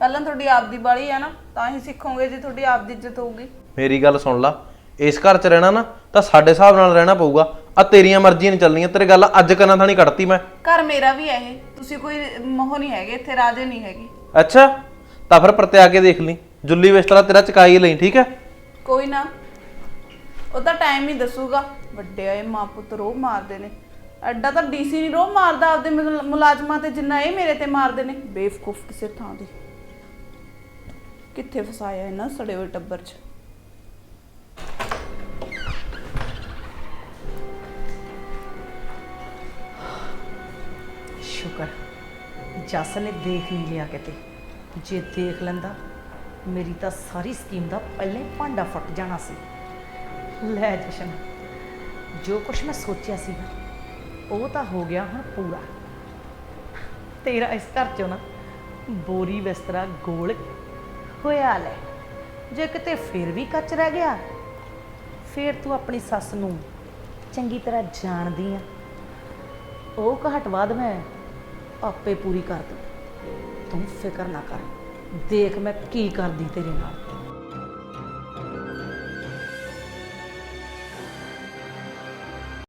ਪਹਿਲਾਂ ਤੁਹਾਡੀ ਆਪਦੀ ਬਾਲੀ ਆ ਨਾ ਤਾਂ ਹੀ ਸਿੱਖੋਗੇ ਜੇ ਤੁਹਾਡੀ ਆਪਦੀ ਇੱਜ਼ਤ ਹੋਊਗੀ। ਮੇਰੀ ਗੱਲ ਸੁਣ ਲਾ ਇਸ ਘਰ 'ਚ ਰਹਿਣਾ ਨਾ ਤਾਂ ਸਾਡੇ ਹਿਸਾਬ ਨਾਲ ਰਹਿਣਾ ਪਊਗਾ। ਆ ਤੇਰੀਆਂ ਮਰਜ਼ੀਆਂ ਨਹੀਂ ਚੱਲਣੀਆਂ ਤੇਰੇ ਗੱਲ ਅੱਜ ਕੰਨਾਂ ਥਾਣੀ ਕੱਢਤੀ ਮੈਂ। ਘਰ ਮੇਰਾ ਵੀ ਹੈ ਇਹ ਤੁਸੀਂ ਕੋਈ ਮੋਹ ਨਹੀਂ ਹੈਗੇ ਇੱਥੇ ਰਾਜੇ ਨਹੀਂ ਹੈਗੀ। ਅੱਛਾ ਤਾਂ ਫਿਰ ਪਰਤਿਆ ਕੇ ਦੇਖ ਲਈ। ਜੁੱਲੀ ਬਿਸਤਰਾ ਤੇਰਾ ਚਕਾਈ ਲਈ ਠੀਕ ਹੈ? ਕੋਈ ਨਾ ਉਹ ਤਾਂ ਟਾਈਮ ਹੀ ਦੱਸੂਗਾ। ਵੱਡੇ ਆਏ ਮਾਂ ਪੁੱਤ ਰੋਹ ਮਾਰਦੇ ਨੇ। ਐਡਾ ਤਾਂ ਡੀਸੀ ਨਹੀਂ ਰੋਹ ਮਾਰਦਾ ਆਪਦੇ ਮੁਲ- ਮੁਲਾਜ਼ਮਾਂ ਤੇ ਜਿੰਨਾ ਇਹ ਮੇਰੇ ਤੇ ਮਾਰਦੇ ਨੇ। ਬੇਵਕੂਫ ਕਿਸੇ ਥਾਂ ਦੀ। ਕਿੱਥੇ ਫਸਾਇਆ ਇਹਨਾਂ ਸੜੇ ਹੋਏ ਟੱਬਰ 'ਚ? ਸ਼ੁਕਰ, ਜੱਸ ਨੇ ਦੇਖ ਨਹੀਂ ਲਿਆ ਕਿਤੇ। ਜੇ ਦੇਖ ਲੈਂਦਾ, ਮੇਰੀ ਤਾਂ ਸਾਰੀ ਸਕੀਮ ਦਾ ਪਹਿਲੇ ਭਾਂਡਾ ਫੁੱਟ ਜਾਣਾ ਸੀ। ਲੈ ਜਸ਼ਨ, ਜੋ ਕੁਛ ਮੈਂ ਸੋਚਿਆ ਸੀ ਉਹ ਤਾਂ ਹੋ ਗਿਆ ਹੁਣ ਪੂਰਾ। ਤੇਰਾ ਇਸ ਘਰ ਚੋਂ ਨਾ ਬੋਰੀ ਬਿਸਤਰਾ ਗੋਲ ਹੋਇਆ ਲੈ। ਜੇ ਕਿਤੇ ਫਿਰ ਵੀ ਕੱਚ ਰਹਿ ਗਿਆ, ਫਿਰ ਤੂੰ ਆਪਣੀ ਸੱਸ ਨੂੰ ਚੰਗੀ ਤਰ੍ਹਾਂ ਜਾਣਦੀ ਆ। ਉਹ ਘਾਟ ਬਾਅਦ ਮੈਂ ਆਪੇ ਪੂਰੀ ਕਰ ਦੂੰ। ਤੂੰ ਫਿਕਰ ਨਾ ਕਰ। ਦੇਖ ਮੈਂ ਕੀ ਕਰਦੀ ਤੇਰੇ ਨਾਲ।